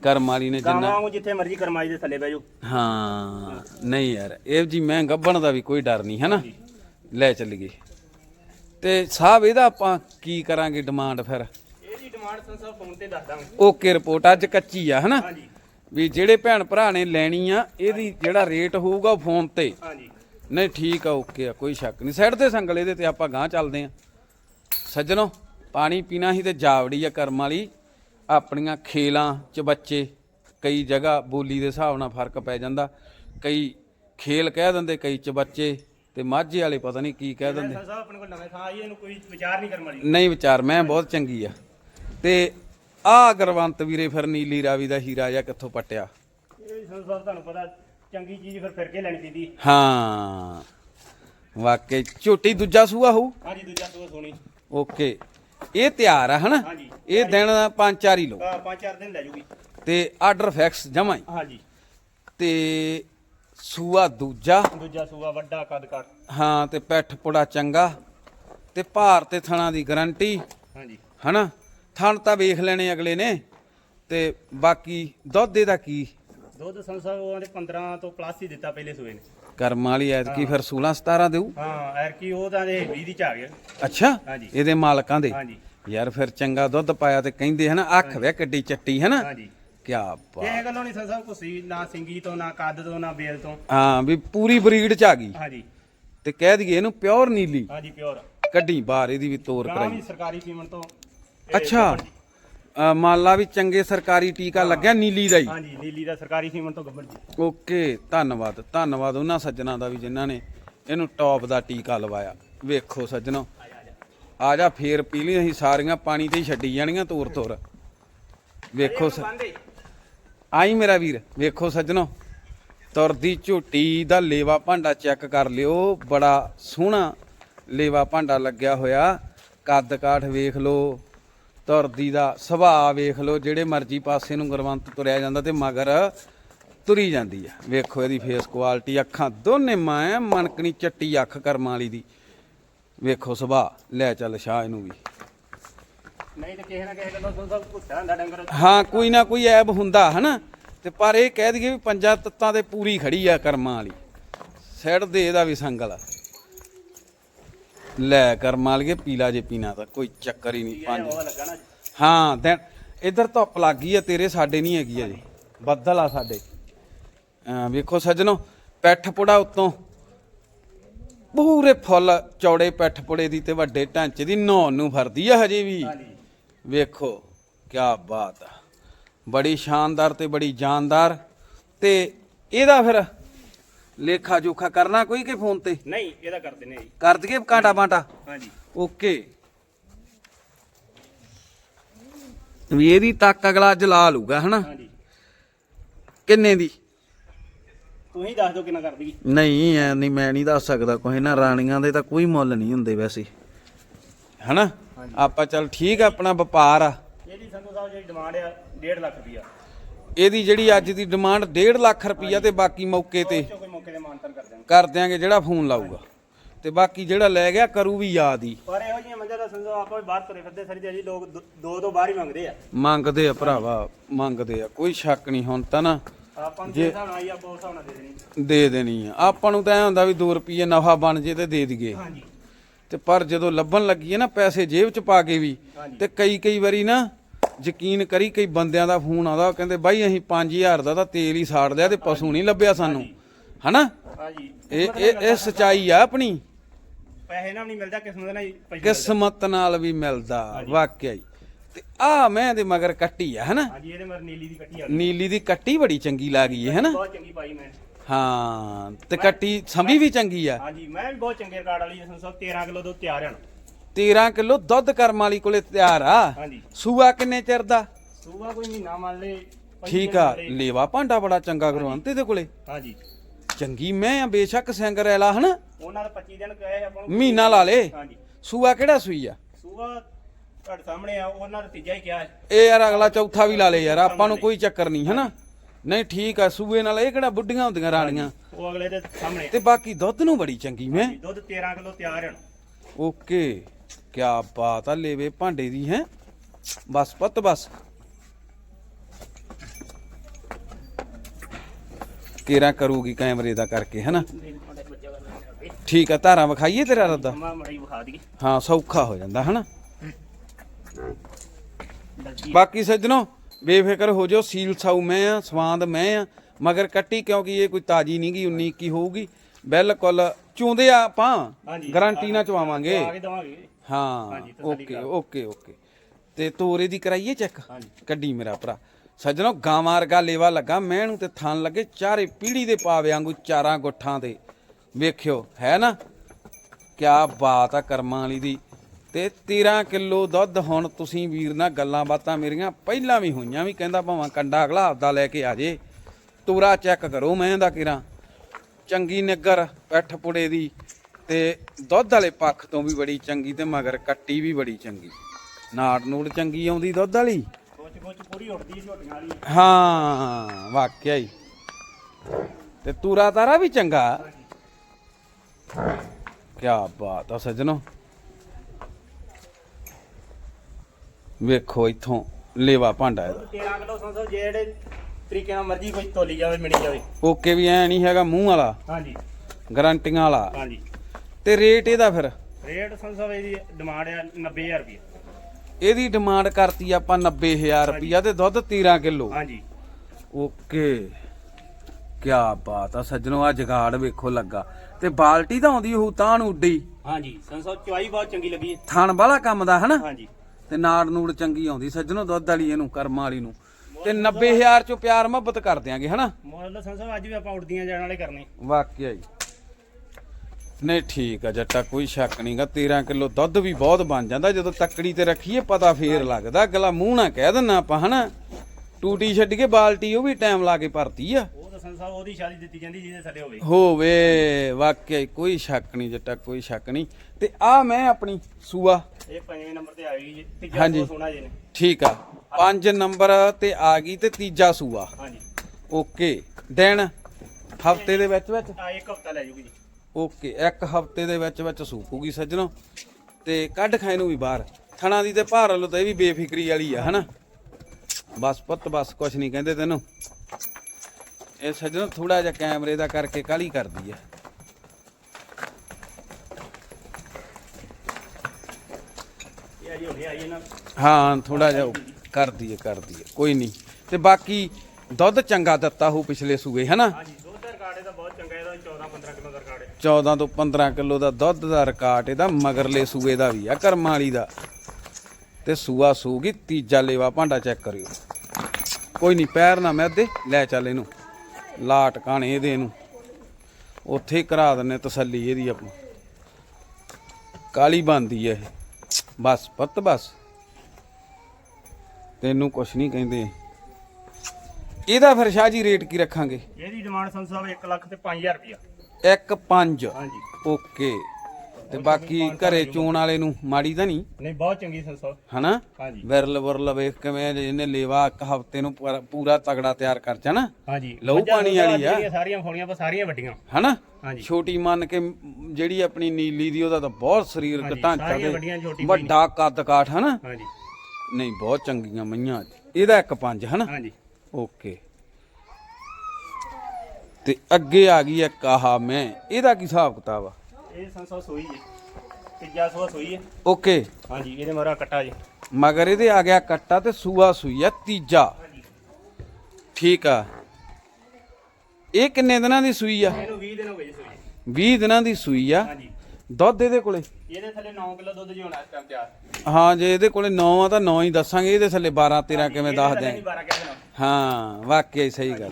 ਕਰਮ ਵਾਲੀ ਨੇ ਜਿੰਨਾ ਵਾਂਗੂ ਜਿੱਥੇ ਮਰਜ਼ੀ ਕਰਮਾਈ ਦੇ ਥੱਲੇ ਬਹਿ ਜਾਓ। ਹਾਂ ਨਹੀਂ ਯਾਰ ਇਹ ਜੀ ਮੈਂ ਗੱਬਣ ਦਾ ਵੀ ਕੋਈ ਡਰ ਨਹੀਂ ਹੈ ਨਾ ਲੈ ਚੱਲੀਏ। ਤੇ ਸਾਹਿਬ ਇਹਦਾ ਆਪਾਂ ਕੀ ਕਰਾਂਗੇ ਡਿਮਾਂਡ ਫਿਰ? ਇਹਦੀ ਡਿਮਾਂਡ ਸੰਸਾ ਫੋਨ ਤੇ ਦੱਸ ਦਾਂਗੇ। ਓਕੇ ਰਿਪੋਰਟ ਅੱਜ ਕੱਚੀ ਆ ਹਨਾ? ਹਾਂਜੀ। ਵੀ ਜਿਹੜੇ ਭੈਣ ਭਰਾ ਨੇ ਲੈਣੀ ਆ ਇਹਦੀ ਜਿਹੜਾ ਰੇਟ ਹੋਊਗਾ ਉਹ ਫੋਨ ਤੇ। ਹਾਂਜੀ। ਨਹੀਂ ਠੀਕ ਆ ਓਕੇ ਆ ਕੋਈ ਸ਼ੱਕ ਨਹੀਂ। ਸਾਈਡ ਤੇ ਸੰਗਲ ਇਹਦੇ ਤੇ ਆਪਾਂ ਗਾਂ ਚੱਲਦੇ ਆ। ਸੱਜਣੋ ਪਾਣੀ ਪੀਣਾ ਹੀ ਤੇ ਜਾਵੜੀ ਆ ਕਰਮ ਵਾਲੀ। ਆਪਣੀਆਂ ਖੇਲਾਂ ਚ ਬੱਚੇ ਕਈ ਜਗ੍ਹਾ ਬੋਲੀ ਦੇ ਹਿਸਾਬ ਨਾਲ ਫ਼ਰਕ ਪੈ ਜਾਂਦਾ। ਕਈ ਖੇਲ ਕਹਿ ਦਿੰਦੇ ਕਈ ਚ ਬੱਚੇ ਤੇ ਮਾਝੇ ਵਾਲੇ ਪਤਾ ਨਹੀਂ ਕੀ ਕਹਿ ਦਿੰਦੇ। ਸੰਸਾ ਆਪਣੇ ਕੋਲ ਨਵੇਂ ਥਾਂ ਆਈ ਇਹਨੂੰ ਕੋਈ ਵਿਚਾਰ ਨਹੀਂ ਵਾਲੀ। ਨਹੀਂ ਵਿਚਾਰ ਮੈਂ ਬਹੁਤ ਚੰਗੀ ਆ। ਤੇ ਆ ਗਰਵੰਤ ਵੀਰੇ ਫਿਰ ਨੀਲੀ ਰਾਵੀ ਦਾ ਹੀਰਾ ਜਾਂ ਕਿੱਥੋਂ ਪਟਿਆ? ਇਹ ਸੰਸਾ ਤੁਹਾਨੂੰ ਪਤਾ ਚੰਗੀ ਚੀਜ਼ ਫਿਰ ਫਿਰ ਕੇ ਲੈਣੀ ਪੈਂਦੀ ਹਾਂ। ਵਾਕਈ ਝੋਟੀ ਦੂਜਾ ਸੂਆ ਹੋਊ? ਹਾਂਜੀ ਦੂਜਾ ਸੋ ਸੋਣੀ ਓਕੇ। ਇਹ ਤਿਆਰ ਆ ਹਨਾ? ਹਾਂਜੀ। ਇਹ ਦਿਨ ਪੰਜ ਚਾਰ ਹੀ ਲਓ। ਆ ਪੰਜ ਚਾਰ ਦਿਨ ਲੈ ਜੂਗੀ। ਤੇ ਆਰਡਰ ਫੈਕਸ ਜਮਾ ਹੀ। ਹਾਂਜੀ। ਤੇ ਸੂਆ ਦੂਜਾ। ਦੂਜਾ ਸੂਆ ਵੱਡਾ ਕੱਦ ਕੱਟ ਹਾਂ ਤੇ ਪੈਠ ਪੁੜਾ ਚੰਗਾ। ਤੇ ਭਾਰ ਤੇ ਥਣਾ ਦੀ ਗਾਰੰਟੀ। ਹਾਂਜੀ। ਹਨਾ? ਥਣ ਤਾਂ ਵੇਖ ਲੈਣੇ ਅਗਲੇ ਨੇ ਤੇ ਬਾਕੀ ਦੁੱਧ ਇਹਦਾ ਕੀ? ਦੁੱਧ ਸੰਸਾ ਉਹ 15 ਤੋਂ ਪਲੱਸ ਹੀ ਦਿੱਤਾ ਪਹਿਲੇ ਸੂਏ ਨੇ। ਕਰਮ ਵਾਲੀ ਐਤਕੀ ਫਿਰ 16 17 ਦੇਊ? ਹਾਂ ਐਰਕੀ ਉਹ ਤਾਂ ਦੇ 20 ਦੀ ਚ ਆ ਗਿਆ ਅੱਛਾ ਹਾਂਜੀ। ਇਹਦੇ ਮਾਲਕਾਂ ਦੇ? ਹਾਂਜੀ। ਯਾਰ ਫਿਰ ਚੰਗਾ ਦੁੱਧ ਪਾਇਆ ਤੇ ਕਹਿੰਦੇ ਹਨਾ ਅੱਖ ਵੇ ਕਿੱਡੀ ਚੱਟੀ ਹਨਾ। ਹਾਂਜੀ। ਕੀ ਬਾਤ। ਇਹ ਗੱਲੋਂ ਨਹੀਂ ਸੰਸਾ ਕੁਸੀ ਨਾ ਸਿੰਗੀ ਤੋਂ ਨਾ ਕੱਦ ਤੋਂ ਨਾ ਬੇਲ ਤੋਂ। ਹਾਂ ਵੀ ਪੂਰੀ ਬਰੀਡ ਚ ਆ ਗਈ। ਹਾਂਜੀ। ਤੇ ਕਹਿ ਦਈਏ ਇਹਨੂੰ ਪਿਓਰ ਨੀਲੀ। ਹਾਂਜੀ ਪਿਓਰ ਕੱਢੀ ਬਾਹਰ ਇਹਦੀ ਵੀ ਤੋਰ ਗਾਂ ਕਰਾਈ। ਵੀ ਸਰਕਾਰੀ ਸੀਮਨ ਤੋਂ ਇਹ ਅੱਛਾ। ਗੱਭਣ ਜੀ। ਅ, ਮੰਨ ਲਾ ਵੀ ਚੰਗੇ ਸਰਕਾਰੀ ਟੀਕਾ ਲੱਗਿਆ ਨੀਲੀ ਦਾ ਹੀ। ਹਾਂਜੀ ਨੀਲੀ ਦਾ ਸਰਕਾਰੀ ਸੀਮਨ ਤੋਂ ਗੱਬਰ ਜੀ। ਓਕੇ ਧੰਨਵਾਦ ਧੰਨਵਾਦ ਉਹਨਾਂ ਸੱਜਣਾ ਦਾ ਵੀ ਜਿਨ੍ਹਾਂ ਨੇ ਇਹਨੂੰ ਟੌਪ ਦਾ ਟੀਕਾ ਲਵਾਇਆ। ਵੇਖੋ ਸੱਜਣੋ। ਆ ਜਾ ਫੇਰ ਪੀ ਲਈ ਅਸੀਂ ਸਾਰੀਆਂ ਪਾਣੀ ਤੇ ਹੀ ਛੱਡੀ ਜਾਣੀਆਂ ਤੋਰ ਤੋਰ। ਵੇਖੋ ਸ- ਆਈ ਮੇਰਾ ਵੀਰ ਵੇਖੋ ਸੱਜਣੋ। ਤੁਰਦੀ ਝੋਟੀ ਦਾ ਲੇਵਾ ਭਾਂਡਾ ਚੈੱਕ ਕਰ ਲਿਓ ਬੜਾ ਸੋਹਣਾ ਲੇਵਾ ਭਾਂਡਾ ਲੱਗਿਆ ਹੋਇਆ। ਕੱਦ ਕਾਠ ਵੇਖ ਲਓ। ਤੁਰਦੀ ਦਾ ਸੁਭਾਅ ਵੇਖ ਲਓ ਜਿਹੜੇ ਮਰਜ਼ੀ ਪਾਸੇ ਨੂੰ ਗੁਰਵੰਤ ਤੁਰਿਆ ਜਾਂਦਾ ਤੇ ਮਗਰ ਤੁਰੀ ਜਾਂਦੀ ਆ। ਵੇਖੋ ਇਹਦੀ ਫੇਸ ਕੁਆਲਿਟੀ ਅੱਖਾਂ ਦੋਨੇ ਮਾਂ ਮਣਕਣੀ ਚੱਟੀ ਅੱਖ ਕਰਮਾਂ ਵਾਲੀ ਦੀ। ਵੇਖੋ ਸੁਭਾਅ ਲੈ ਚੱਲ ਸ਼ਾਹ ਇਹਨੂੰ ਵੀ। ਨਹੀਂ ਤੇ ਕਿਸੇ ਨਾ ਕਿਸੇ ਗੱਲੋਂ ਸੰਸਾ ਪੁੱਛਿਆ ਹੁੰਦਾ ਡੰਗਰ ਹਾਂ ਕੋਈ ਨਾ ਕੋਈ ਐਬ ਹੁੰਦਾ ਹਨਾ? ਤੇ ਤੇ ਪਰ ਇਹ ਕਹਿ ਦਈਏ ਵੀ ਪੰਜਾਂ ਤੱਤਾਂ ਤੇ ਪੂਰੀ ਖੜੀ ਆ ਕਰਮਾਂ ਵਾਲੀ। ਸਾਈਡ ਦੇ ਇਹਦਾ ਵੀ ਸੰਗਲ ਆ। ਲੈ ਕਰਮਾਂ ਵਾਲੀਏ ਪੀਲਾ ਜੇ ਪੀਣਾ ਤਾਂ ਕੋਈ ਚੱਕਰ ਹੀ ਨਹੀਂ, ਪੰਜ। ਹਾਂ, ਤੇ ਇਧਰ ਧੁੱਪ ਲੱਗ ਆ, ਤੇਰੇ ਸਾਡੇ ਨਹੀਂ ਹੈਗੀ ਅਜੇ। ਬੱਦਲ ਆ ਸਾਡੇ। ਵੇਖੋ ਸੱਜਣੋ, ਪੈਠ ਪੁੜਾ ਉਤੋਂ। ਪੂਰੇ ਫੁੱਲ ਚੌੜੇ ਪੈਠ ਪੁੜੇ ਦੀ ਤੇ ਵੱਡੇ ਢਾਂਚੇ ਦੀ ਨੌਨ ਨੂੰ ਫਰਦੀ ਆ ਹਜੇ ਵੀ। ਵੇਖੋ ਕੀ ਬਾਤ ਆ। ਬੜੀ ਸ਼ਾਨਦਾਰ ਤੇ ਬੜੀ ਜਾਨਦਾਰ। ਤੇ ਇਹਦਾ ਫਿਰ ਲੇਖਾ ਜੋਖਾ ਕਰਨਾ ਕੋਈ ਕਿ ਫੋਨ ਤੇ? ਨਹੀਂ ਇਹਦਾ ਕਰਦੇ ਨੇ ਜੀ। ਕਰ ਦਈਏ ਕਾਂਟਾ ਬਾਂਟਾ? ਹਾਂਜੀ। ਓਕੇ। ਵੀ ਇਹਦੀ ਤੱਕ ਅਗਲਾ ਅੱਜ ਲਾ ਲੂਗਾ ਹਨਾ? ਹਾਂਜੀ। ਕਿੰਨੇ ਦੀ? ਤੁਸੀਂ ਦੱਸ ਦਿਓ ਕਿੰਨਾ ਕਰ ਦਈਏ। ਨਹੀਂ ਐ ਨਹੀਂ ਮੈਂ ਨਹੀਂ ਦੱਸ ਸਕਦਾ ਕੋਈ ਨਾ ਰਾਣੀਆਂ ਦੇ ਤਾਂ ਕੋਈ ਮੁੱਲ ਨਹੀਂ ਹੁੰਦੇ ਵੈਸੇ। ਹਨਾ। ਆਪਾਂ ਚੱਲ ਠੀਕ ਆ ਆਪਣਾ ਵਪਾਰ ਆ। ਇਹਦੀ ਸੰਧੂ ਸਾਹਿਬ ਜਿਹੜੀ ਡਿਮਾਂਡ ਆ 1.5 ਲੱਖ ਰੁਪਈਆ। ਇਹਦੀ ਜਿਹੜੀ ਅੱਜ ਦੀ ਡਿਮਾਂਡ 1.5 ਲੱਖ ਰੁਪਈਆ ਤੇ ਬਾਕੀ ਮੌਕੇ ਤੇ ਚੋ ਕੋਈ ਮੌਕੇ ਤੇ ਮਾਨਤਨ ਕਰ ਦਿਆਂਗੇ ਜਿਹੜਾ ਫੋਨ ਲਾਊਗਾ। ਤੇ ਬਾਕੀ ਜਿਹੜਾ ਲੈ ਗਿਆ ਕਰੂ ਵੀ ਯਾਦ ਹੀ। ਪਰ ਇਹੋ ਜਿਹੀਆਂ ਮੰਝਾਂ ਦਾ ਸੰਧੂ ਆਪਾਂ ਵੀ ਬਾਹਰ ਤੁਰੇ ਫਿਰਦੇ ਸਾਰੀ ਦਿਹਾੜੀ ਲੋਕ ਦੋ- ਦੋ ਤੋਂ ਬਾਹਰ ਹੀ ਮੰਗਦੇ ਆ। ਮੰਗਦੇ ਆ ਭਰਾਵਾ ਮੰਗਦੇ ਆ ਕੋਈ ਸ਼ੱਕ ਨਹੀਂ ਹੁਣ ਤਾਂ ਨਾ। ਆਪਾਂ ਨੂੰ ਜੇ ਹਿਸਾਬ ਨਾਲ ਆਈ ਆਪਾਂ ਉਸ ਹਿਸਾਬ ਨਾਲ ਦੇ ਦੇਣੀ। ਦੇ ਦੇਣੀ ਆ। ਆਪਾਂ ਨੂੰ ਤਾਂ ਐ ਹੁੰਦਾ ਵੀ 2 ਰੁਪਏ ਨਫਾ ਬਣ ਜੇ ਤੇ ਦੇ ਦਈਏ। ਹਾਂਜੀ। ਤੇ ਪਰ ਜਦੋਂ ਲੱਭਣ ਲੱਗੀ ਹੈ ਨਾ ਪੈਸੇ ਜੇਬ 'ਚ ਪਾ ਕੇ ਵੀ। ਤੇ ਕਈ ਕਈ ਵਾਰੀ ਨਾ ਯਕੀਨ ਕਰੀ ਕਈ ਬੰਦਿਆਂ ਦਾ ਫੋਨ ਆਉਂਦਾ ਉਹ ਕਹਿੰਦੇ ਬਾਈ ਅਸੀਂ 5000 ਦਾ ਤਾਂ ਤੇਲ ਹੀ ਸਾੜ ਲਿਆ ਤੇ ਪਸ਼ੂ ਨਹੀਂ ਲੱਭਿਆ ਸਾਨੂੰ। ਹਨਾ? ਹਾਂਜੀ। ਇਹ ਇਹ ਇਹ ਸਚਾਈ ਆ ਆਪਣੀ। ਪੈਸੇ ਨਾਲ ਨਹੀਂ ਮਿਲਦਾ ਕਿਸਮਤ ਨਾਲ ਹੀ ਪੈਸੇ। ਕਿਸਮਤ ਨਾਲ ਵੀ ਮਿਲਦਾ ਵਾਕਿਆ ਹੀ। ਤੇ ਆ ਮੈਂ ਦੇ ਮਗਰ ਕੱਟੀ ਆ ਹਨਾ? ਹਾਂਜੀ ਇਹਦੇ ਮਰ ਨੀਲੀ ਦੀ ਕੱਟੀ ਆ। ਨੀਲੀ ਦੀ ਕੱਟੀ ਬੜੀ ਚੰਗੀ ਲੱਗੀ ਹੈ ਹਨਾ? ਬਹੁਤ ਚੰਗੀ ਪਾਈ ਮੈਂ। ਹਾਂ ਤੇ ਕੱਟੀ ਸੰਭੀ ਵੀ ਚੰਗੀ ਆ? ਹਾਂਜੀ ਮੈਂ ਵੀ ਬਹੁਤ ਚੰਗੇ ਰਿਕਾਰਡ ਵਾਲੀ ਸੰਸੋ 13 ਕਿਲੋ ਦੁੱਧ ਤਿਆਰ ਹਨ 13 ਕਿਲੋ ਦੁੱਧ ਕਰਮ ਵਾਲੀ ਕੋਲੇ ਤਿਆਰ ਆ? ਹਾਂਜੀ। ਸੂਆ ਕਿੰਨੇ ਚਿਰ ਦਾ? ਸੂਆ ਕੋਈ ਮਹੀਨਾ ਮੰਨ ਲੈ ਠੀਕ ਆ। ਲੇਵਾ ਭਾਂਡਾ ਬੜਾ ਚੰਗਾ ਕਰਵਾਉਂਦੇ ਤੇ ਕੋਲੇ। ਹਾਂਜੀ। ਚੰਗੀ ਮੈਂ ਆ ਬੇਸ਼ੱਕ ਸਿੰਘ ਰੈਲਾ ਹਨਾ? ਉਹਨਾਂ ਦੇ 25 ਦਿਨ ਕਹੇ ਆਪਾਂ ਨੂੰ ਮਹੀਨਾ ਲਾ ਲੇ। ਹਾਂਜੀ। ਸੂਆ ਕਿਹੜਾ ਸੂਈ ਆ? ਸੂਆ ਤੁਹਾਡੇ ਸਾਹਮਣੇ ਆ ਉਹਨਾਂ ਦਾ ਤੀਜਾ ਹੀ ਕਿਹਾ ਹੈ। ਇਹ ਯਾਰ ਅਗਲਾ ਚੌਥਾ ਵੀ ਲਾ ਲੇ ਯਾਰ ਆਪਾਂ ਨੂੰ ਕੋਈ ਚੱਕਰ ਨਹੀਂ ਹਨਾ? ਨਹੀਂ ਠੀਕ ਆ ਸੂਏ ਨਾਲ ਇਹ ਕਿਹੜਾ ਬੁੱਢੀਆਂ ਹੁੰਦੀਆਂ ਰਾਣੀਆਂ? ਉਹ ਅਗਲੇ ਦੇ ਸਾਹਮਣੇ। ਤੇ ਬਾਕੀ ਦੁੱਧ ਨੂੰ ਬੜੀ ਚੰਗੀ ਮੈਂ। ਦੁੱਧ 13 ਕਿਲੋ ਤਿਆਰ ਹਨ ਓਕੇ ਕੀ ਬਾਤ ਆ ਲੇਵੇ ਭਾਂਡੇ ਦੀ ਹੈ? ਬਸ ਪੁੱਤ ਬਸ। ਕੇਰਾ ਕਰੂਗੀ ਕੈਮਰੇ ਦਾ ਕਰਕੇ ਹਨਾ? ਠੀਕ ਆ ਧਾਰਾਂ ਵਿਖਾਈਏ ਤੇਰਾ ਰੱਦਾ? ਹਾਂ ਸੌਖਾ ਹੋ ਜਾਂਦਾ ਹਨਾ? ਬਾਕੀ ਸੱਜਣੋ ਬੇਫਿਕਰ ਹੋ ਜਾਓ ਸੀਲ ਸਾਊ ਮੈਂ ਆ ਸਵਾਦ ਮੈਂ ਆ ਮਗਰ ਕੱਟੀ ਕਿਉਂਕਿ ਇਹ ਕੋਈ ਤਾਜੀ ਨਹੀਂਗੀ 19 ਕੀ ਹੋਊਗੀ। ਬਿਲਕੁਲ ਚੁੰਦੇ ਆ ਆਪਾਂ। ਗਾਰੰਟੀ ਨਾਲ ਚਵਾਵਾਂਗੇ। ਹਾਂ ਓਕੇ। Okay okay. ਤੇ ਤੋਰੇ ਦੀ ਕਰਾਈਏ ਚੈੱਕ? ਕੱਢੀ ਮੇਰਾ ਭਰਾ। ਸੱਜਣੋ ਗਾਵਾਂ ਵਰਗਾ ਲੇਵਾ ਲੱਗਾ ਮੈਣੂ ਤੇ ਥਣ ਲੱਗੇ, ਚਾਰੇ ਪੀੜੀ ਦੇ ਪਾਵੇ ਵਾਂਗੂ ਚਾਰਾਂ ਗੁੱਠਾਂ 'ਤੇ ਵੇਖਿਓ, ਹੈ ਨਾ? ਕਿਆ ਬਾਤ ਆ ਕਰਮਾਂ ਵਾਲੀ ਦੀ। ਤੇ 13 ਕਿਲੋ ਦੁੱਧ ਹੁਣ ਤੁਸੀਂ ਵੀਰ ਨਾਲ ਗੱਲਾਂ ਬਾਤਾਂ ਮੇਰੀਆਂ, ਪਹਿਲਾਂ ਵੀ ਹੋਈਆਂ ਵੀ, ਕਹਿੰਦਾ ਭਾਵਾਂ ਕੰਡਾ ਅਗਲਾ ਆਪਦਾ ਲੈ ਕੇ ਆ ਜੇ। ਤੂਰਾ ਚੈੱਕ ਕਰੋ ਮੈਂ ਦਾ ਕਿਰਾਂ ਚੰਗੀ ਨਿੱਗਰ, ਪੈਠ ਪੁੜੇ ਦੀ, ਤੇ ਦੁੱਧ ਵਾਲੇ ਪੱਖ ਤੋਂ ਵੀ ਬੜੀ ਚੰਗੀ ਤੇ ਮਗਰ ਕੱਟੀ ਵੀ ਬੜੀ ਚੰਗੀ। ਨਾੜ ਨੂੜ ਚੰਗੀ ਆਉਂਦੀ ਦੁੱਧ ਵਾਲੀ? ਪੂਰੀ ਝੋਟੀਆਂ ਵਾਲੀ। ਹਾਂ ਵਾਕਿਆ ਹੀ। ਤੇ ਤੂਰਾ ਤਾਰਾ ਵੀ ਚੰਗਾ? ਕੀ ਬਾਤ ਆ ਸੱਜਣੋ। ਵੇਖੋ ਇੱਥੋਂ ਲੇਵਾ ਭਾਂਡਾ ਇਹਦਾ। 13 ਕਿਲੋ ਸੰਸੋ ਜਿਹੜੇ ਤਰੀਕੇ ਨਾਲ ਮਰਜ਼ੀ ਕੋਈ ਤੋਲੀ ਜਾਵੇ ਮਿਣੀ ਜਾਵੇ। ਓਕੇ ਵੀ ਐ ਨਹੀਂ ਹੈਗਾ ਮੂੰਹ ਵਾਲਾ। ਹਾਂਜੀ। ਗਰੰਟੀਆਂ ਵਾਲਾ। ਹਾਂਜੀ। ਤੇ ਰੇਟ ਇਹਦਾ ਫਿਰ? ਰੇਟ ਸੰਸੋ ਇਹਦੀ ਡਿਮਾਂਡ ਆ 90000 ਰੁਪਏ ਇਹਦੀ ਡਿਮਾਂਡ ਕਰਤੀ ਆਪਾਂ 90000 ਰੁਪਿਆ ਤੇ ਦੁੱਧ 13 ਕਿਲੋ। ਹਾਂਜੀ। ਓਕੇ। ਕੀ ਬਾਤ ਆ ਸੱਜਣੋ ਆ ਜਗਾੜ ਵੇਖੋ ਲੱਗਾ। ਤੇ ਬਾਲਟੀ ਤਾਂ ਆਉਂਦੀ ਹੋਊ ਤਾਂ ਨੂੰ ਉੱਡੀ ਹਾਂਜੀ ਸੰਸੋ ਚੁਆਈ ਬਹੁਤ ਚੰਗੀ ਲੱਗੀ। ਹੈ ਥਣ ਵਾਲਾ ਕੰਮ ਦਾ ਹਨਾ? ਹਾਂਜੀ। ਤੇ ਨਾੜ ਨੂੜ ਚੰਗੀ ਆਉਂਦੀ। ਸੱਜਣੋ ਦੁੱਧ ਵਾਲੀ ਇਹਨੂੰ ਕਰਮਾਂ ਵਾਲੀ ਨੂੰ। ਤੇ 90000 ਚੋਂ ਪਿਆਰ ਮੁਹੱਬਤ ਕਰ ਦਿਆਂਗੇ ਹਨਾ? ਮੁੱਲ ਸੰਸੋ ਅੱਜ ਵੀ ਆਪਾਂ ਉੱਡਦੀਆਂ ਜਾਣ ਵਾਲੇ ਕਰਨੇ। ਵਾਕਿਆ ਹੀ ਨਹੀਂ ਠੀਕ ਆ ਜੱਟਾ ਕੋਈ ਸ਼ੱਕ ਨਹੀਂਗਾ 13 ਕਿਲੋ ਦੁੱਧ ਵੀ ਬਹੁਤ ਬਣ ਜਾਂਦਾ ਜਦੋਂ ਤੱਕੜੀ ਤੇ ਰੱਖੀਏ ਪਤਾ ਫੇਰ ਲੱਗਦਾ। ਗਲਾ ਮੂੰਹ ਨਾ ਕਹਿ ਦਿੰਨਾ ਆਪਾਂ ਹਨਾ? ਟੂਟੀ ਛੱਡ ਕੇ ਬਾਲਟੀ ਉਹ ਵੀ ਟਾਈਮ ਲਾ ਕੇ ਭਰਤੀ ਆ। ਉਹ ਤਾਂ ਸੰਸੋ ਉਹਦੀ ਸ਼ਾਦੀ ਦਿੱਤੀ ਜਾਂਦੀ ਜਿਹਦੇ ਥੱਲੇ ਹੋਵੇ। ਹੋਵੇ ਵਾਕਿਆ ਕੋਈ ਸ਼ੱਕ ਨਹੀਂ ਜੱਟਾ ਕੋਈ ਸ਼ੱਕ ਨਹੀਂ। ਤੇ ਆ ਮੈਂ ਆਪਣੀ ਸੂਆ। ਇਹ ਪੰਜਵੇਂ ਨੰਬਰ ਤੇ ਆ ਗਈ ਜੀ ਤੀਜਾ ਹਾਂਜੀ। ਸੋਨਾ ਜੀ ਨੇ ਠੀਕ ਆ 5 ਨੰਬਰ ਤੇ ਆ ਗਈ ਤੇ ਤੀਜਾ ਸੂਆ। ਹਾਂਜੀ। ਓਕੇ ਦਿਨ ਹਫ਼ਤੇ ਦੇ ਵਿੱਚ ਵਿੱਚ? ਆ ਇੱਕ ਹਫਤਾ ਲੈ ਜੂਗੀ ਜੀ। ਓਕੇ, ਇੱਕ ਹਫ਼ਤੇ ਦੇ ਵਿੱਚ ਵਿੱਚ ਸੂਪੂਗੀ ਸੱਜਣੋ। ਤੇ ਕੱਢ ਖਾਏ ਨੂੰ ਵੀ ਬਾਹਰ। ਥਣਾ ਦੀ ਤੇ ਭਾਰ ਲੋ ਤਾਂ ਇਹ ਵੀ ਬੇਫਿਕਰੀ ਵਾਲੀ ਆ, ਹਨਾ? ਬਸ ਪੁੱਤ, ਬਸ ਕੁਛ ਨਹੀਂ ਕਹਿੰਦੇ ਤੈਨੂੰ। ਇਹ ਸੱਜਣੋ ਥੋੜਾ ਜਿਹਾ ਕੈਮਰੇ ਦਾ ਕਰਕੇ ਕਾਲੀ ਕਰਦੀ ਆ। ਹਾਂ ਥੋੜਾ ਜਿਹਾ ਕਰਦੀ ਹੈ ਕਰਦੀ ਹੈ ਕੋਈ ਨਹੀਂ ਤੇ ਬਾਕੀ ਦੁੱਧ ਚੰਗਾ ਦਿੱਤਾ ਹੋ ਪਿਛਲੇ ਸੂਏ, ਹਨਾ? ਹਾਂਜੀ, ਦੁੱਧ ਦਾ ਰਿਕਾਰਡ ਇਹਦਾ ਬਹੁਤ ਚੰਗਾ, ਇਹਦਾ 14 15 ਕਿਲੋ ਦਾ ਰਿਕਾਰਡ 14 ਤੋਂ 15 ਕਿਲੋ ਦਾ ਦੁੱਧ ਦਾ ਰਿਕਾਰਡ ਇਹਦਾ ਮਗਰਲੇ ਸੂਏ ਦਾ ਵੀ ਆ, ਕਰਮਾਂ ਵਾਲੀ ਦਾ। ਤੇ ਸੂਆ ਸੂਗੀ, ਤੀਜਾ ਲੇਵਾ ਭਾਂਡਾ ਚੈੱਕ ਕਰਿਓ। ਕੋਈ ਨਹੀਂ ਪੈਰ ਨਾ ਮੈਦੇ ਲੈ ਚੱਲ ਇਹਨੂੰ। ਲਾ ਟਕਾਣੇ ਇਹਦੇ ਇਹਨੂੰ ਉੱਥੇ ਕਰਾ ਦਿੰਨੇ ਤਸੱਲੀ ਇਹਦੀ ਆਪਾਂ। ਕਾਲੀ ਬੰਦੀ ਐ ਇਹ। ਬਸ, ਪੁੱਤ ਬਸ। ਤੈਨੂੰ ਕੁਛ ਨਹੀਂ ਕਹਿੰਦੇ। ਇਹਦਾ ਫਿਰ ਸ਼ਾਹ ਜੀ ਰੇਟ ਕੀ ਰੱਖਾਂਗੇ? ਇਹਦੀ ਡਿਮਾਂਡ ਸੰਤ 1 ਲੱਖ ਤੇ 5000 ਰੁਪਇਆ। 1 5 ਹਾਂਜੀ। ਓਕੇ। ਤੇ ਬਾਕੀ ਘਰੇ ਚੋਣ ਵਾਲੇ ਨੂੰ ਮਾੜੀ ਤਾਂ ਨਹੀਂ? ਨਹੀਂ ਬਹੁਤ ਚੰਗੀ ਸਾਹਿਬ ਹਨਾ? ਹਾਂਜੀ। ਵਿਰਲ ਵਿਰਲ ਵੇਖ ਕਿਵੇਂ ਇਹਨੇ ਲੇਵਾ ਇੱਕ ਹਫ਼ਤੇ ਨੂੰ ਪੂਰਾ- ਪੂਰਾ ਤਗੜਾ ਤਿਆਰ ਕਰ ਨਾ ਹਾਂਜੀ। ਲਹੂ ਪਾਣੀ ਵਾਲੀ ਆ। ਜਿਹੜੀਆਂ ਸਾਰੀਆਂ ਫੋਣੀਆਂ ਪਰ ਸਾਰੀਆਂ ਵੱਡੀਆਂ। ਹਨਾ? ਹਾਂਜੀ। ਛੋਟੀ ਮੰਨ ਕੇ ਮ, ਜਿਹੜੀ ਆਪਣੀ ਨੀਲੀ ਦੀ ਉਹਦਾ ਤਾਂ ਬਹੁਤ ਸਰੀਰਕ ਹਾਂਜੀ, ਢਾਂਚਾ ਸਾਰੀਆਂ ਤੇ ਵੱਡੀਆਂ, ਛੋਟੀ ਕੋਈ ਵੱਡਾ ਕੱਦ ਕਾਠ ਹਨਾ? ਹਾਂਜੀ। ਨਹੀਂ ਬਹੁਤ ਚੰਗੀਆਂ ਮਈਆਂ ਇਹਦਾ ਇੱਕ ਪੰਜ ਹਨਾ? ਹਾਂਜੀ। ਓਕੇ। ਤੇ ਅੱਗੇ ਆ ਗਈ ਇੱਕ ਆਹ ਮੈਂ। ਇਹਦਾ ਕੀ ਹਿਸਾਬ ਕਿਤਾਬ ਆ? ਇਹ ਸੰਤ ਸਾਹਿਬ ਸੋਈ ਹੈ ਤੀਜਾ ਸੂਆ ਸੋਈ ਹੈ। ਓਕੇ। ਹਾਂਜੀ ਇਹਦੇ ਮੋਰਾ ਕੱਟਾ ਜੀ। ਮਗਰ ਇਹਦੇ ਆ ਗਿਆ ਕੱਟਾ ਤੇ ਸੂਆ ਸੂਈ ਆ ਤੀਜਾ। ਠੀਕ ਆ। ਇਹ ਕਿੰਨੇ ਦਿਨਾਂ ਦੀ ਸੂਈ ਆ? ਇਹਨੂੰ 20 ਦਿਨ ਹੋ ਗਏ ਜੀ ਸੋਈ। 20 ਦਿਨਾਂ ਦੀ ਸੂਈ ਆ। ਹਾਂਜੀ। ਦੁੱਧ ਇਹਦੇ ਕੋਲੇ? ਇਹਦੇ ਥੱਲੇ 9 ਕਿਲੋ ਦੁੱਧ ਜੀ ਹੋਣਾ ਇਸ ਟਾਈਮ ਤਿਆਰ। ਹਾਂ ਜੇ ਇਹਦੇ ਕੋਲੇ 9 ਆ ਤਾਂ 9 ਹੀ ਦੱਸਾਂਗੇ। ਇਹਦੇ ਥੱਲੇ 12 13 ਕਿਵੇਂ ਦੱਸ ਦਿਆਂ 12 ਕਿਲੋ ਹਾਂ ਵਾਕਿਆ ਹੀ ਸਹੀ ਗੱਲ।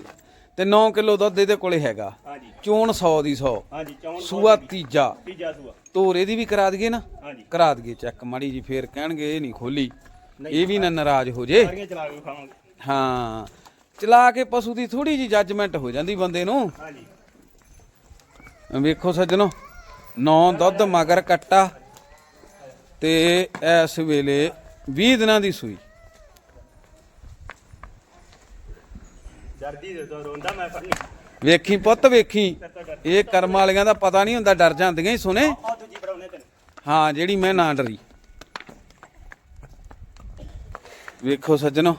ਤੇ 9 ਕਿਲੋ ਦੁੱਧ ਇਹਦੇ ਕੋਲੇ ਹੈਗਾ। ਹਾਂਜੀ। ਚੋਣ 100 ਦੀ 100 ਹਾਂਜੀ ਚੌਣ ਸੂਆ ਤੀਜਾ। ਤੀਜਾ ਸੂਆ। ਤੋਰ ਇਹਦੀ ਵੀ ਕਰਾ ਦਈਏ ਨਾ। ਹਾਂਜੀ। ਕਰਾ ਦਈਏ ਚੈੱਕ ਮਾੜੀ ਜੀ ਫੇਰ ਕਹਿਣਗੇ ਇਹ ਨਹੀਂ ਖੋਲੀ। ਇਹ ਵੀ ਨਾ ਨਾਰਾਜ਼ ਹੋ ਜੇ। ਸਾਰੀਆਂ ਚਲਾ ਕੇ ਖਾਵਾਂਗੇ ਹਾਂ। ਚਲਾ ਕੇ ਪਸ਼ੂ ਦੀ ਥੋੜੀ ਜੀ ਜੱਜਮੈਂਟ ਹੋ ਜਾਂਦੀ ਬੰਦੇ ਨੂੰ। ਹਾਂਜੀ। ਵੇਖੋ ਸੱਜਣੋ ਨੌ ਦੁੱਧ ਮਗਰ ਕੱਟਾ ਤੇ ਇਸ ਵੇਲੇ 20 ਦਿਨਾਂ ਦੀ ਸੂਈ। ਦਰਦੀ ਦੇ ਦੋ ਰੋਂਦਾ ਮੈਂ ਫੜਨੀ ਵੇਖੀ ਪੁੱਤ ਵੇਖੀ। ਤੇ ਤਾਂ ਇਹ ਕਰਮ ਵਾਲੀਆਂ ਦਾ ਪਤਾ ਨਹੀਂ ਹੁੰਦਾ ਡਰ ਜਾਂਦੀਆਂ ਹੀ ਸੁਨੇ ਆ ਦੂਜੀ ਫੜਾਉਣੇ ਤੈਨੂੰ। ਹਾਂ ਜਿਹੜੀ ਮੈਂ ਨਾ ਡਰੀ। ਵੇਖੋ ਸੱਜਣੋ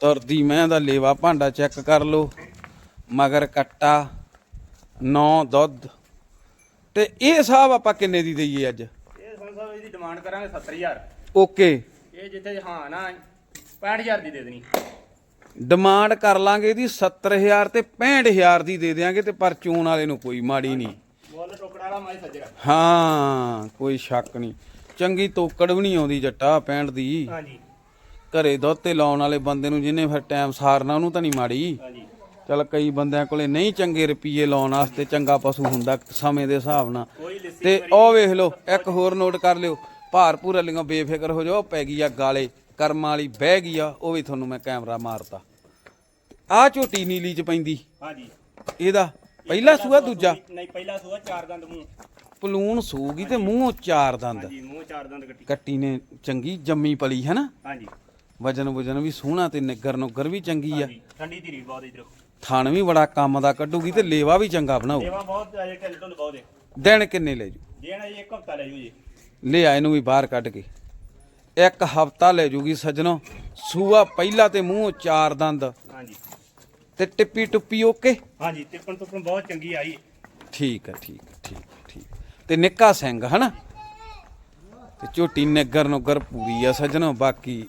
ਤੁਰਦੀ ਮੈਂ ਦਾ ਲੇਵਾ ਭਾਂਡਾ ਚੈੱਕ ਕਰ ਲਓ। ਮਗਰ ਕੱਟਾ ਨੌ ਦੁੱਧ। ਤੇ ਇਹ ਹਿਸਾਬ ਆਪਾਂ ਕਿੰਨੇ ਦੀ ਦਈਏ ਅੱਜ? ਇਹ ਸਾਹਿਬ ਇਹਦੀ ਡਿਮਾਂਡ ਕਰਾਂਗੇ 70000 ਓਕੇ। ਇਹ ਜਿੱਥੇ ਹਾਂ ਨਾ 65000 ਦੀ ਦੇ ਦੇਣੀ। ਡਿਮਾਂਡ ਕਰ ਲਾਂਗੇ ਇਹਦੀ 70000 ਤੇ 65000 ਦੀ ਦੇ ਦੇਾਂਗੇ ਤੇ ਪਰ ਚੂਣ ਵਾਲੇ ਨੂੰ ਕੋਈ ਮਾੜੀ ਨਹੀਂ। ਮੁੱਲ ਟੋਕੜਾ ਵਾਲਾ ਮਾਈ ਸੱਜਰਾ ਹਾਂ ਕੋਈ ਸ਼ੱਕ ਨਹੀਂ। ਚੰਗੀ ਤੋਕੜ ਵੀ ਨਹੀਂ ਆਉਂਦੀ ਜੱਟਾ 65 ਦੀ। ਹਾਂਜੀ। ਘਰੇ ਦੁੱਧ ਤੇ ਲਾਉਣ ਵਾਲੇ ਬੰਦੇ ਨੂੰ ਜਿਹਨੇ ਫਿਰ ਟਾਈਮ ਸਾਰਨਾ ਉਹਨੂੰ ਤਾਂ ਨਹੀਂ ਮਾੜੀ। ਹਾਂਜੀ। ਚਲ ਕਈ ਬੰਦਿਆਂ ਕੋਲੇ ਨਹੀਂ ਚੰਗੇ ਰੁਪਈਏ ਲਾਉਣ ਵਾਸਤੇ ਚੰਗਾ ਪਸ਼ੂ ਹੁੰਦਾ ਸਮੇਂ ਦੇ ਹਿਸਾਬ ਨਾਲ। ਤੇ ਉਹ ਵੇਖ ਲਓ ਇੱਕ ਹੋਰ ਨੋਟ ਕਰ ਲਿਓ। ਭਾਰਪੂਰ ਵਾਲੀਆਂ ਬੇਫਿਕਰ ਹੋ ਜਾਓ ਪੈ ਗਈ ਆ ਗਾਲੇ। ਕਰਮਾਂ ਵਾਲੀ ਬਹਿ ਗਈ ਆ ਉਹ ਵੀ ਤੁਹਾਨੂੰ ਮੈਂ ਕੈਮਰਾ ਮਾਰਤਾ। ਆ ਝੋਟੀ ਨੀਲੀ ਚ ਪੈਂਦੀ। ਹਾਂਜੀ। ਇਹਦਾ ਪਹਿਲਾ ਸੂਆ ਦੂਜਾ। ਨਹੀਂ ਪਹਿਲਾ ਸੂਆ ਚਾਰ ਦੰਦ ਮੂੰਹ। ਪਲੂਣ ਸੂਗੀ ਤੇ ਮੂੰਹੋਂ ਚਾਰ ਦੰਦ। ਹਾਂਜੀ ਮੂੰਹ ਚਾਰ ਦੰਦ ਕੱਟੀ। ਕੱਟੀ ਨੇ ਚੰਗੀ ਜੰਮੀ ਪਲੀ ਹੈ ਨਾ ਹਾਂਜੀ। ਵਜਨ ਵਜਨ ਵੀ ਸੋਹਣਾ ਤੇ ਨਿੱਗਰ ਨੁੱਗਰ ਵੀ ਚੰਗੀ ਆ। ਹਾਂਜੀ ਠੰਡੀ ਧੀਰੀ ਬਹੁਤ ਇਧਰੋਂ। ਥਣ ਵੀ ਬੜਾ ਕੰਮ ਦਾ ਕੱਢੂਗੀ ਤੇ ਲੇਵਾ ਵੀ ਚੰਗਾ ਬਣਾਊ। ਸੇਵਾ ਬਹੁਤ ਅਜੇ ਢਿੱਲ ਢੁੱਲ ਬਹੁਤ ਹੈ। ਦਿਨ ਕਿੰਨੇ ਲੈ ਜੂ? ਜੀ ਇੱਕ ਹਫਤਾ ਲੈ ਜੂ ਜੀ। ਲੈ ਆ ਇਹਨੂੰ ਵੀ ਬਾਹਰ ਕੱਢ ਕੇ। ਇੱਕ ਹਫਤਾ ਲੈ ਜੂਗੀ ਸੱਜਣੋ। ਸੂਆ ਪਹਿਲਾ ਤੇ ਮੂੰਹ ਚਾਰ ਦੰਦ। ਹਾਂਜੀ। ਤੇ ਟਿੱਪੀ ਟੁੱਪੀ ਓਕੇ? ਹਾਂਜੀ ਤਿੱਪਣ ਤੁੱਪਣ ਬਹੁਤ ਚੰਗੀ ਆਈ ਠੀਕ ਹੈ ਠੀਕ ਹੈ ਠੀਕ ਹੈ, ਠੀਕ ਤੇ ਨਿੱਕਾ ਸਿੰਘ ਹਨਾ? ਤੇ ਝੋਟੀ ਨਿੱਗਰ ਨੁੱਗਰ ਪੂਰੀ ਆ ਸੱਜਣੋ ਬਾਕੀ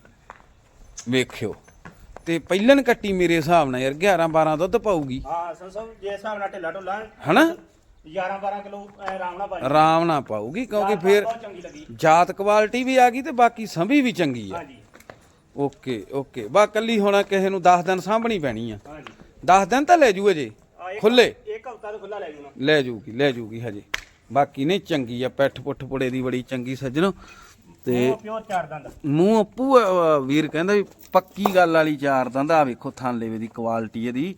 ਵੇਖਿਓ। ਤੇ ਪਹਿਲਨ ਕੱਟੀ ਮੇਰੇ ਹਿਸਾਬ ਨਾਲ ਯਾਰ 11 12 ਦੁੱਧ ਪਾਊਗੀ। ਹਾਂ ਸਭ ਜੇ ਹਿਸਾਬ ਨਾਲ ਢਿੱਲਾ ਢੁੱਲਾ। ਹਨਾ? 11 12 ਕਿਲੋ ਆਰਾਮ ਨਾਲ ਆਰਾਮ ਨਾਲ ਪਾਊਗੀ ਕਿਉਂਕਿ ਫਿਰ ਬਹੁਤ ਚੰਗੀ ਲੱਗੀ। ਜਾਤ ਕੁਆਲਿਟੀ ਵੀ ਆ ਗਈ ਤੇ ਬਾਕੀ ਸੰਭੀ ਵੀ ਚੰਗੀ ਆ। ਹਾਂਜੀ। Okay okay. ਬਾ ਕੱਲੀ ਹੁਣ ਕਿਸੇ ਨੂੰ 10 ਦਿਨ ਸਾਂਭਣੀ ਪੈਣੀ ਆ। ਹਾਂਜੀ। 10 ਦਿਨ ਤਾਂ ਲੈ ਜੂ ਅਜੇ। ਆ ਇੱਕ- ਖੁੱਲੇ। ਇੱਕ ਹਫਤਾ ਤਾਂ ਖੁੱਲਾ ਲੈ ਜੂਣਾ ਲੈ ਜੂਗੀ ਲੈ ਜੂਗੀ ਹਜੇ। ਬਾਕੀ ਨਹੀਂ ਚੰਗੀ ਆ। ਪੈਠ ਪੁੱਠ ਪੁੜੇ ਦੀ ਬੜੀ ਚੰਗੀ ਸੱਜਣੋ। ਤੇ ਉਹ ਪਿਓਰ ਚਾਰ ਦੰਦ। ਮੂੰਹ ਪੂ ਵੀਰ ਕਹਿੰਦਾ ਵੀ ਪੱਕੀ ਗੱਲ ਵਾਲੀ ਚਾਰ ਦੰਦ। ਵੇਖੋ ਥਣ ਲੇਵੇ ਦੀ ਕੁਆਲਿਟੀ ਇਹਦੀ।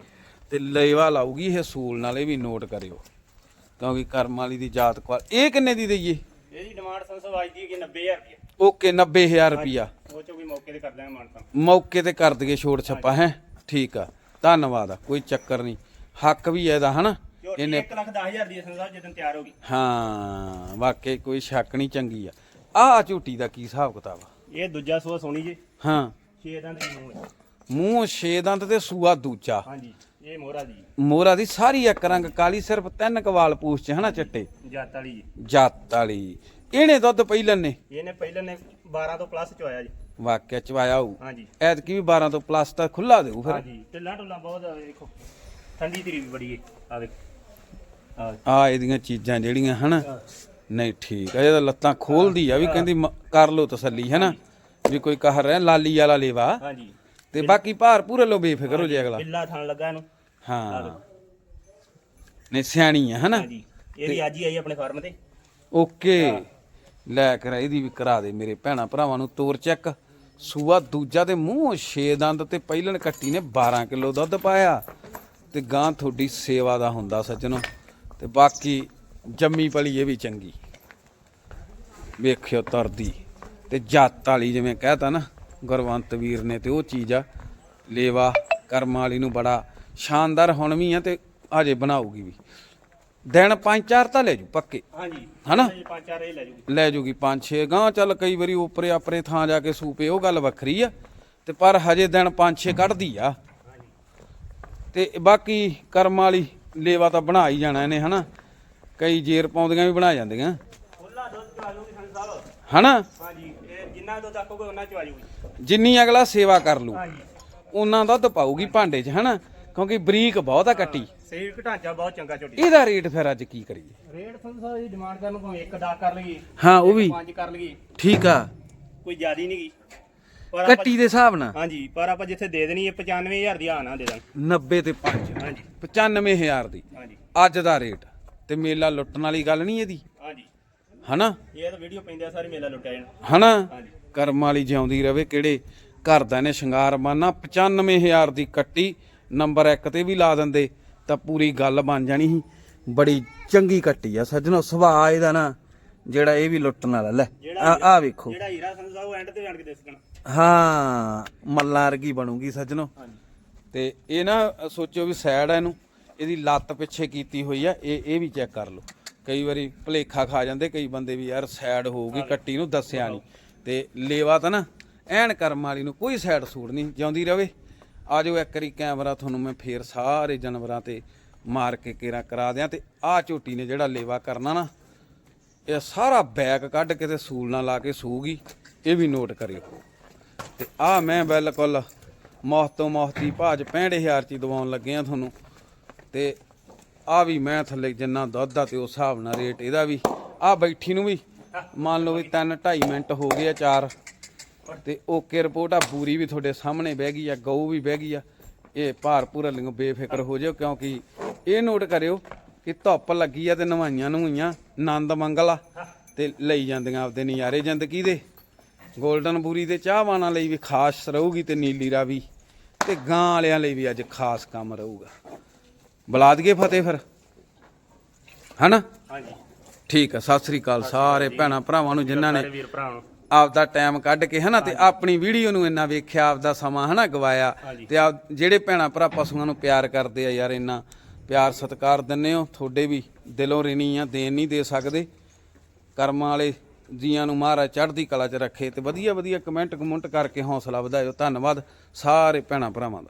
ਤੇ ਲੇਵਾ ਲਾਊਗੀ ਇਹ ਸੂਲ ਨਾਲ ਵੀ ਨੋਟ ਕਰਿਓ। ਕਿਉਂਕਿ ਕਰਮ ਵਾਲੀ ਦੀ ਜਾਤ ਕੁਆਲ ਇਹ ਕਿੰਨੇ ਦੀ ਦਈਏ? ਇਹਦੀ ਡਿਮਾਂਡ ਸੰਸੋ ਅੱਜ ਦੀ ਕਿ 90000 ਰੁਪਏ ਓਕੇ 90000 ਰੁਪਿਆ ਉਹ ਚੋਂ ਵੀ ਮੌਕੇ ਤੇ ਕਰ ਦਾਂਗੇ ਮਾਨਤਾ ਮੌਕੇ ਤੇ ਕਰ ਦਈਏ ਛੋੜ ਛੱਪਾ ਹੈ? ਠੀਕ ਆ। ਧੰਨਵਾਦ ਆ ਕੋਈ ਚੱਕਰ ਨਹੀਂ। ਹੱਕ ਵੀ ਇਹਦਾ ਹਨਾ? ਇਹਨੇ 1 ਲੱਖ 10000 ਦੀ ਸੰਸੋ ਜਦੋਂ ਤਿਆਰ ਹੋ ਗਈ। ਹਾਂ ਵਾਕਈ ਕੋਈ ਸ਼ੱਕ ਨਹੀਂ ਚੰਗੀ ਆ। ਆਹ ਝੂਟੀ ਦਾ ਕੀ ਹਿਸਾਬ ਕਿਤਾਬ ਆ? ਇਹ ਦੂਜਾ ਸੂਆ ਸੋਣੀ ਜੀ। ਹਾਂ। 6 ਦੰਦ ਦੀ ਮੂੰਹ ਹੈ। ਮੂੰਹ ਛੇ ਦੰਦ ਤੇ ਸੂਆ ਦੂਜਾ। ਹਾਂਜੀ। ਇਹ ਮੋਹਰਾ ਜੀ ਮੋਹਰਾ ਦੀ ਸਾਰੀ ਇੱਕ ਰੰਗ ਕਾਲੀ ਸਿਰਫ ਤਿੰਨ ਕਵਾਲ ਪੂਛ ਚ ਹਨਾ ਚਿੱਟੇ? ਜੱਤ ਵਾਲੀ। ਜੀ ਜੱਤ ਵਾਲੀ। ਇਹਨੇ ਦੁੱਧ ਪਹਿਲਨ ਨੇ ਇਹਨੇ ਪਹਿਲਾਂ ਨੇ 12 ਤੋਂ ਪਲੱਸ ਚੋਇਆ ਜੀ। ਵਾਕਿਆ ਚਵਾਇਆ ਹੋਊ। ਹਾਂਜੀ। ਐਤਕੀ ਵੀ 12 ਤੋਂ ਪਲੱਸ ਤਾਂ ਖੁੱਲਾ ਦੇਊ ਫਿਰ। ਹਾਂਜੀ ਢਿੱਲਾ ਢੁੱਲਾ ਬਹੁਤ ਆ, ਵੇਖੋ ਠੰਡੀ ਧੀਰੀ ਵੀ ਬੜੀ ਹੈ ਆ ਵੇਖ। ਆ ਇਹਦੀਆਂ ਚੀਜ਼ਾਂ ਜਿਹੜੀਆਂ ਹਨਾ? ਨਹੀਂ ਠੀਕ ਆ ਇਹਦਾ ਲੱਤਾਂ ਖੋਲਦੀ ਆ ਵੀ ਕਹਿੰਦੀ ਕਰ ਲੋ ਤਸੱਲੀ ਹਨਾ? ਵੀ ਕੋਈ ਕਹ ਰਿਹਾ ਲਾਲੀ ਵਾਲਾ ਲੇਵਾ। ਹਾਂਜੀ। ਤੇ ਬਾਕੀ ਭਾਰ ਪੂਰੇ ਲੋ ਬੇਫਿਕਰ ਹੋ ਜਾਏ ਅਗਲਾ। ਬਿੱਲਾ ਥਣ ਲੱਗਾ ਇਹਨੂੰ। ਹਾਂ। ਨਹੀਂ ਸਿਆਣੀ ਆ ਹਨਾ? ਹਾਂਜੀ। ਇਹ ਵੀ ਅੱਜ ਹੀ ਆਈ ਆਪਣੇ ਫਾਰਮ ਤੇ। ਓਕੇ। ਲੈ ਕਰ ਇਹਦੀ ਵੀ ਕਰਾ ਦੇ ਮੇਰੇ ਭੈਣਾ ਭਰਾਵਾਂ ਨੂੰ ਤੋਰ ਚੈੱਕ। ਸੂਆ ਦੂਜਾ ਤੇ ਮੂੰਹ ਛੇ ਦੰਦ ਤੇ ਪਹਿਲਣ ਕੱਟੀ ਨੇ 12 ਕਿਲੋ ਦੁੱਧ ਪਾਇਆ। ਤੇ ਗਾਂ ਤੁਹਾਡੀ ਸੇਵਾ ਦਾ ਹੁੰਦਾ ਸੱਜਣੋ। ਤੇ ਬਾਕੀ ਜੰਮੀ ਪਲੀ ਇਹ ਵੀ ਚੰਗੀ। ਵੇਖਿਓ ਤਰਦੀ। ਤੇ ਜੱਤ ਵਾਲੀ ਜਿਵੇਂ ਕਹਤਾ ਨਾ ਗੁਰਵੰਤ ਵੀਰ ਨੇ ਤੇ ਉਹ ਚੀਜ਼ ਆ। ਲੇਵਾ ਕਰਮ ਵਾਲੀ ਨੂੰ ਬੜਾ ਸ਼ਾਨਦਾਰ ਹੁਣ ਵੀ ਆ ਤੇ ਅਜੇ ਬਣਾਉਗੀ ਵੀ। ਦਿਨ ਪੰਜ ਚਾਰ ਤਾਂ ਲੈ ਜੂ ਪੱਕੇ। ਹਾਂਜੀ। ਹਨਾ? ਪੰਜ ਚਾਰ ਇਹ ਲੈ ਜੂਗੀ। ਲੈ ਜੂਗੀ ਪੰਜ ਛੇ ਗਾਂ ਚੱਲ ਕਈ ਵਾਰੀ ਉਪਰੇ ਆਪਰੇ ਥਾਂ ਜਾ ਕੇ ਸੂਪੇ ਉਹ ਗੱਲ ਵੱਖਰੀ ਆ। ਤੇ ਪਰ ਹਜੇ ਦਿਨ ਪੰਜ ਛੇ ਕੱਢਦੀ ਆ। ਹਾਂਜੀ। ਤੇ ਬਾਕੀ ਕਰਮ ਵਾਲੀ ਲੇਵਾ ਤਾਂ ਬਣਾ ਹੀ ਜਾਣਾ ਇਹਨੇ ਹਨਾ? ਕਈ ਜੇਰ ਪਾਉਂਦੀਆਂ ਵੀ ਬਣਾ ਜਾਂਦੀਆਂ। ਖੁੱਲਾ ਦੁੱਧ ਚਵਾ ਲੂਗੀ ਸੰਤ ਸਾਹਿਬ। ਹਨਾ? ਹਾਂਜੀ ਇਹ ਜਿੰਨਾ ਦੁੱਧ ਆਕੋਗੇ ਉਹਨਾਂ ਚਵਾ ਜੂਗੀ। ਜਿੰਨੀ ਅਗਲਾ ਸੇਵਾ ਕਰ ਲੂ। ਹਾਂਜੀ। ਉਹਨਾਂ ਦੁੱਧ ਪਾਊਗੀ ਭਾਂਡੇ 'ਚ ਹਨਾ? ਕਿਉਂਕਿ ਬਰੀਕ ਬਹੁਤ ਆ ਕੱਟੀ। ਸਰੀਰਕ ਢਾਂਚਾ ਬਹੁਤ ਚੰਗਾ ਝੋਟੀ ਇਹਦਾ ਰੇਟ ਫਿਰ ਅੱਜ ਕੀ ਕਰੀਏ? ਰੇਟ ਸੰਤ ਸਾਹਿਬ ਦੀ ਡਿਮਾਂਡ ਕਰਨ ਨੂੰ ਭਾਵੇਂ ਇੱਕ ਦਾ ਕਰ ਲਈਏ ਹਾਂ ਉਹ ਵੀ। ਪੰਜ ਕਰ ਲਈਏ। ਠੀਕ ਆ। ਕੋਈ ਜ਼ਿਆਦੀ ਨਹੀਂ ਗੀ ਪਰ ਆਪਾਂ ਕੱਟੀ ਦੇ ਹਿਸਾਬ ਨਾਲ। ਹਾਂਜੀ ਪਰ ਆਪਾਂ ਜਿੱਥੇ ਦੇ ਦੇਣੀ ਹੈ 95000 ਦੀ ਆਣਾ ਦੇ ਦਾਂਗੇ। 90 ਤੇ 5 ਹਾਂਜੀ। 95000 ਦੀ। ਹਾਂਜੀ। ਅੱਜ ਦਾ ਰੇਟ। ਤੇ ਮੇਲਾ ਲੁੱਟਣ ਵਾਲੀ ਗੱਲ ਨਹੀਂ ਇਹਦੀ। ਹਾਂਜੀ। ਹਨਾ? ਇਹ ਤਾਂ ਵੀਡੀਓ ਪੈਂਦੇ ਆ ਸਾਰੇ ਮੇਲਾ ਲੁੱਟਿਆ ਜਾਣਾ। ਹਨਾ? ਹਾਂਜੀ। ਕਰਮ ਵਾਲੀ ਜਿਉਂਦੀ ਰਵੇ ਕਿਹੜੇ ਘਰ ਦਾ ਨੇ ਸ਼ਿੰਗਾਰ ਮਾਨਾ 95000 ਦੀ ਕੱਟੀ। ਨੰਬਰ 1 ਤੇ ਵੀ ਲਾ ਦਿੰਦੇ ਤਾਂ ਪੂਰੀ ਗੱਲ ਬਣ ਜਾਣੀ ਸੀ। ਬੜੀ ਚੰਗੀ ਕੱਟੀ ਆ ਸੱਜਣੋ ਸੁਭਾਅ ਇਹਦਾ ਨਾ ਜਿਹੜਾ ਇਹ ਵੀ ਲੁੱਟਣ ਵਾਲਾ ਲੈ ਆ ਆ ਵੇਖੋ। ਜਿਹੜਾ ਹੀਰਾ ਸਾਹਿਬ ਐਂਡ ਤੇ ਜਾਣ ਕੇ ਦੱਸਣਾ ਹਾਂ ਮੱਲਾਂ ਵਰਗੀ ਬਣੂਗੀ ਸੱਜਣੋ। ਤੇ ਇਹ ਨਾ ਸੋਚਿਓ ਵੀ ਸਾਈਡ ਆ ਇਹਨੂੰ। ਇਹਦੀ ਲੱਤ ਪਿੱਛੇ ਕੀਤੀ ਹੋਈ ਆ ਇਹ ਇਹ ਵੀ ਚੈੱਕ ਕਰ ਲਓ। ਕਈ ਵਾਰੀ ਭਲੇਖਾ ਖਾ ਜਾਂਦੇ ਕਈ ਬੰਦੇ ਵੀ ਯਾਰ ਸਾਈਡ ਹੋਊਗੀ ਕੱਟੀ ਨੂੰ ਦੱਸਿਆ ਨਹੀਂ। ਤੇ ਲੇਵਾ ਤਾਂ ਨਾ ਐਨ ਕਰਮ ਵਾਲੀ ਨੂੰ ਕੋਈ ਸਾਈਡ ਸੂੜ ਨਹੀਂ ਜਿਉਂਦੀ ਰਵੇ। ਆ ਆਜੋ ਇੱਕ ਵਾਰੀ ਕੈਮਰਾ ਤੁਹਾਨੂੰ ਮੈਂ ਫੇਰ ਸਾਰੇ ਜਾਨਵਰਾਂ ਤੇ ਮਾਰ ਕੇ ਕੇਰਾ ਕਰਾ ਦਿਆਂ ਤੇ ਆਹ ਝੋਟੀ ਨੇ ਜਿਹੜਾ ਲੇਵਾ ਕਰਨਾ ਨਾ, ਇਹ ਸਾਰਾ ਬੈਕ ਕੱਢ ਕੇ ਤੇ ਸੂਲ ਨਾਲ ਲਾ ਕੇ ਸੂਗੀ ਇਹ ਵੀ ਨੋਟ ਕਰਿਓ। ਤੇ ਆ ਮੈਂ ਬਿਲਕੁਲ ਮੌਤ ਤੋਂ ਮੌਤੀ ਭਾਜ 65000 ਚ ਦਵਾਉਣ ਲੱਗੇ ਆ ਤੁਹਾਨੂੰ। ਤੇ ਆ ਵੀ ਮੈਂ ਥੱਲੇ ਜਿੰਨਾ ਦੁੱਧ ਆ ਤੇ ਉਸ ਹਿਸਾਬ ਨਾਲ ਰੇਟ ਇਹਦਾ ਵੀ। ਆ ਬੈਠੀ ਨੂੰ ਵੀ, ਮੰਨ ਲਓ ਵੀ 3 2.5 ਮਿੰਟ ਹੋ ਗਏ ਆ ਚਾਰ। ਤੇ ਓਕੇ ਰਿਪੋਰਟ ਆ? ਬੂਰੀ ਵੀ ਤੁਹਾਡੇ ਸਾਹਮਣੇ ਬਹਿ ਗਈ ਆ ਗਊ ਵੀ ਬਹਿ ਗਈ ਆ। ਇਹ ਭਾਰ ਪੂਰਾ ਲਿੰਗ ਬੇਫਿਕਰ ਹੋ ਜਾਓ ਕਿਉਂਕਿ ਇਹ ਨੋਟ ਕਰਿਓ ਕਿ ਧੁੱਪ ਲੱਗੀ ਆ ਤੇ ਨਵਾਈਆਂ ਨਵਾਈਆਂ ਆਨੰਦ ਮੰਗਲ ਆ ਤੇ ਲਈ ਜਾਂਦੀਆਂ ਆਪਦੇ ਨਜ਼ਾਰੇ ਜ਼ਿੰਦਗੀ ਦੇ। 골ਡਨ ਬੂਰੀ ਦੇ ਚਾਹਵਾਨਾਂ ਲਈ ਵੀ ਖਾਸ ਰਹੂਗੀ ਤੇ ਨੀਲੀ ਰਾਵੀ ਤੇ ਗਾਂ ਵਾਲਿਆਂ ਲਈ ਵੀ ਅੱਜ ਖਾਸ ਕੰਮ ਰਹੂਗਾ। ਬੁਲਾ ਦਈਏ ਫਤਿਹ ਫਿਰ? ਹਨਾ? ਹਾਂਜੀ। ਠੀਕ ਆ ਸਤਿ ਸ੍ਰੀ ਅਕਾਲ ਸਾਰੇ ਭੈਣਾਂ ਭਰਾਵਾਂ ਨੂੰ ਜਿਨ੍ਹਾਂ ਨੇ ਸਾਰੇ ਵੀਰ ਭਰਾ ਨੂੰ। ਆਪਦਾ ਟਾਈਮ ਕੱਢ ਕੇ ਹਨਾ ਤੇ ਆਪਣੀ ਵੀਡੀਓ ਨੂੰ ਇੰਨਾ ਵੇਖਿਆ ਆਪਦਾ ਸਮਾਂ ਹਨਾ ਗਵਾਇਆ। ਤੇ ਆਪ ਜਿਹੜੇ ਭੈਣਾਂ ਭਰਾ ਪਸ਼ੂਆਂ ਨੂੰ ਪਿਆਰ ਕਰਦੇ ਆ ਯਾਰ ਇੰਨਾ ਪਿਆਰ ਸਤਿਕਾਰ ਦਿੰਨੇ ਹੋ ਤੁਹਾਡੇ ਵੀ ਦਿਲੋਂ ਰਿਣੀ ਆ ਦੇਣ ਨਹੀਂ ਦੇ ਸਕਦੇ। ਕਰਮਾਂ ਵਾਲੇ ਜੀਆਂ ਨੂੰ ਮਹਾਰਾਜ ਚੜ੍ਹਦੀ ਕਲਾ 'ਚ ਰੱਖੇ ਤੇ ਵਧੀਆ ਵਧੀਆ ਕਮੈਂਟ ਕਮੁੰਟ ਕਰਕੇ ਹੌਸਲਾ ਵਧਾਇਓ। ਧੰਨਵਾਦ ਸਾਰੇ ਭੈਣਾਂ ਭਰਾਵਾਂ ਦਾ।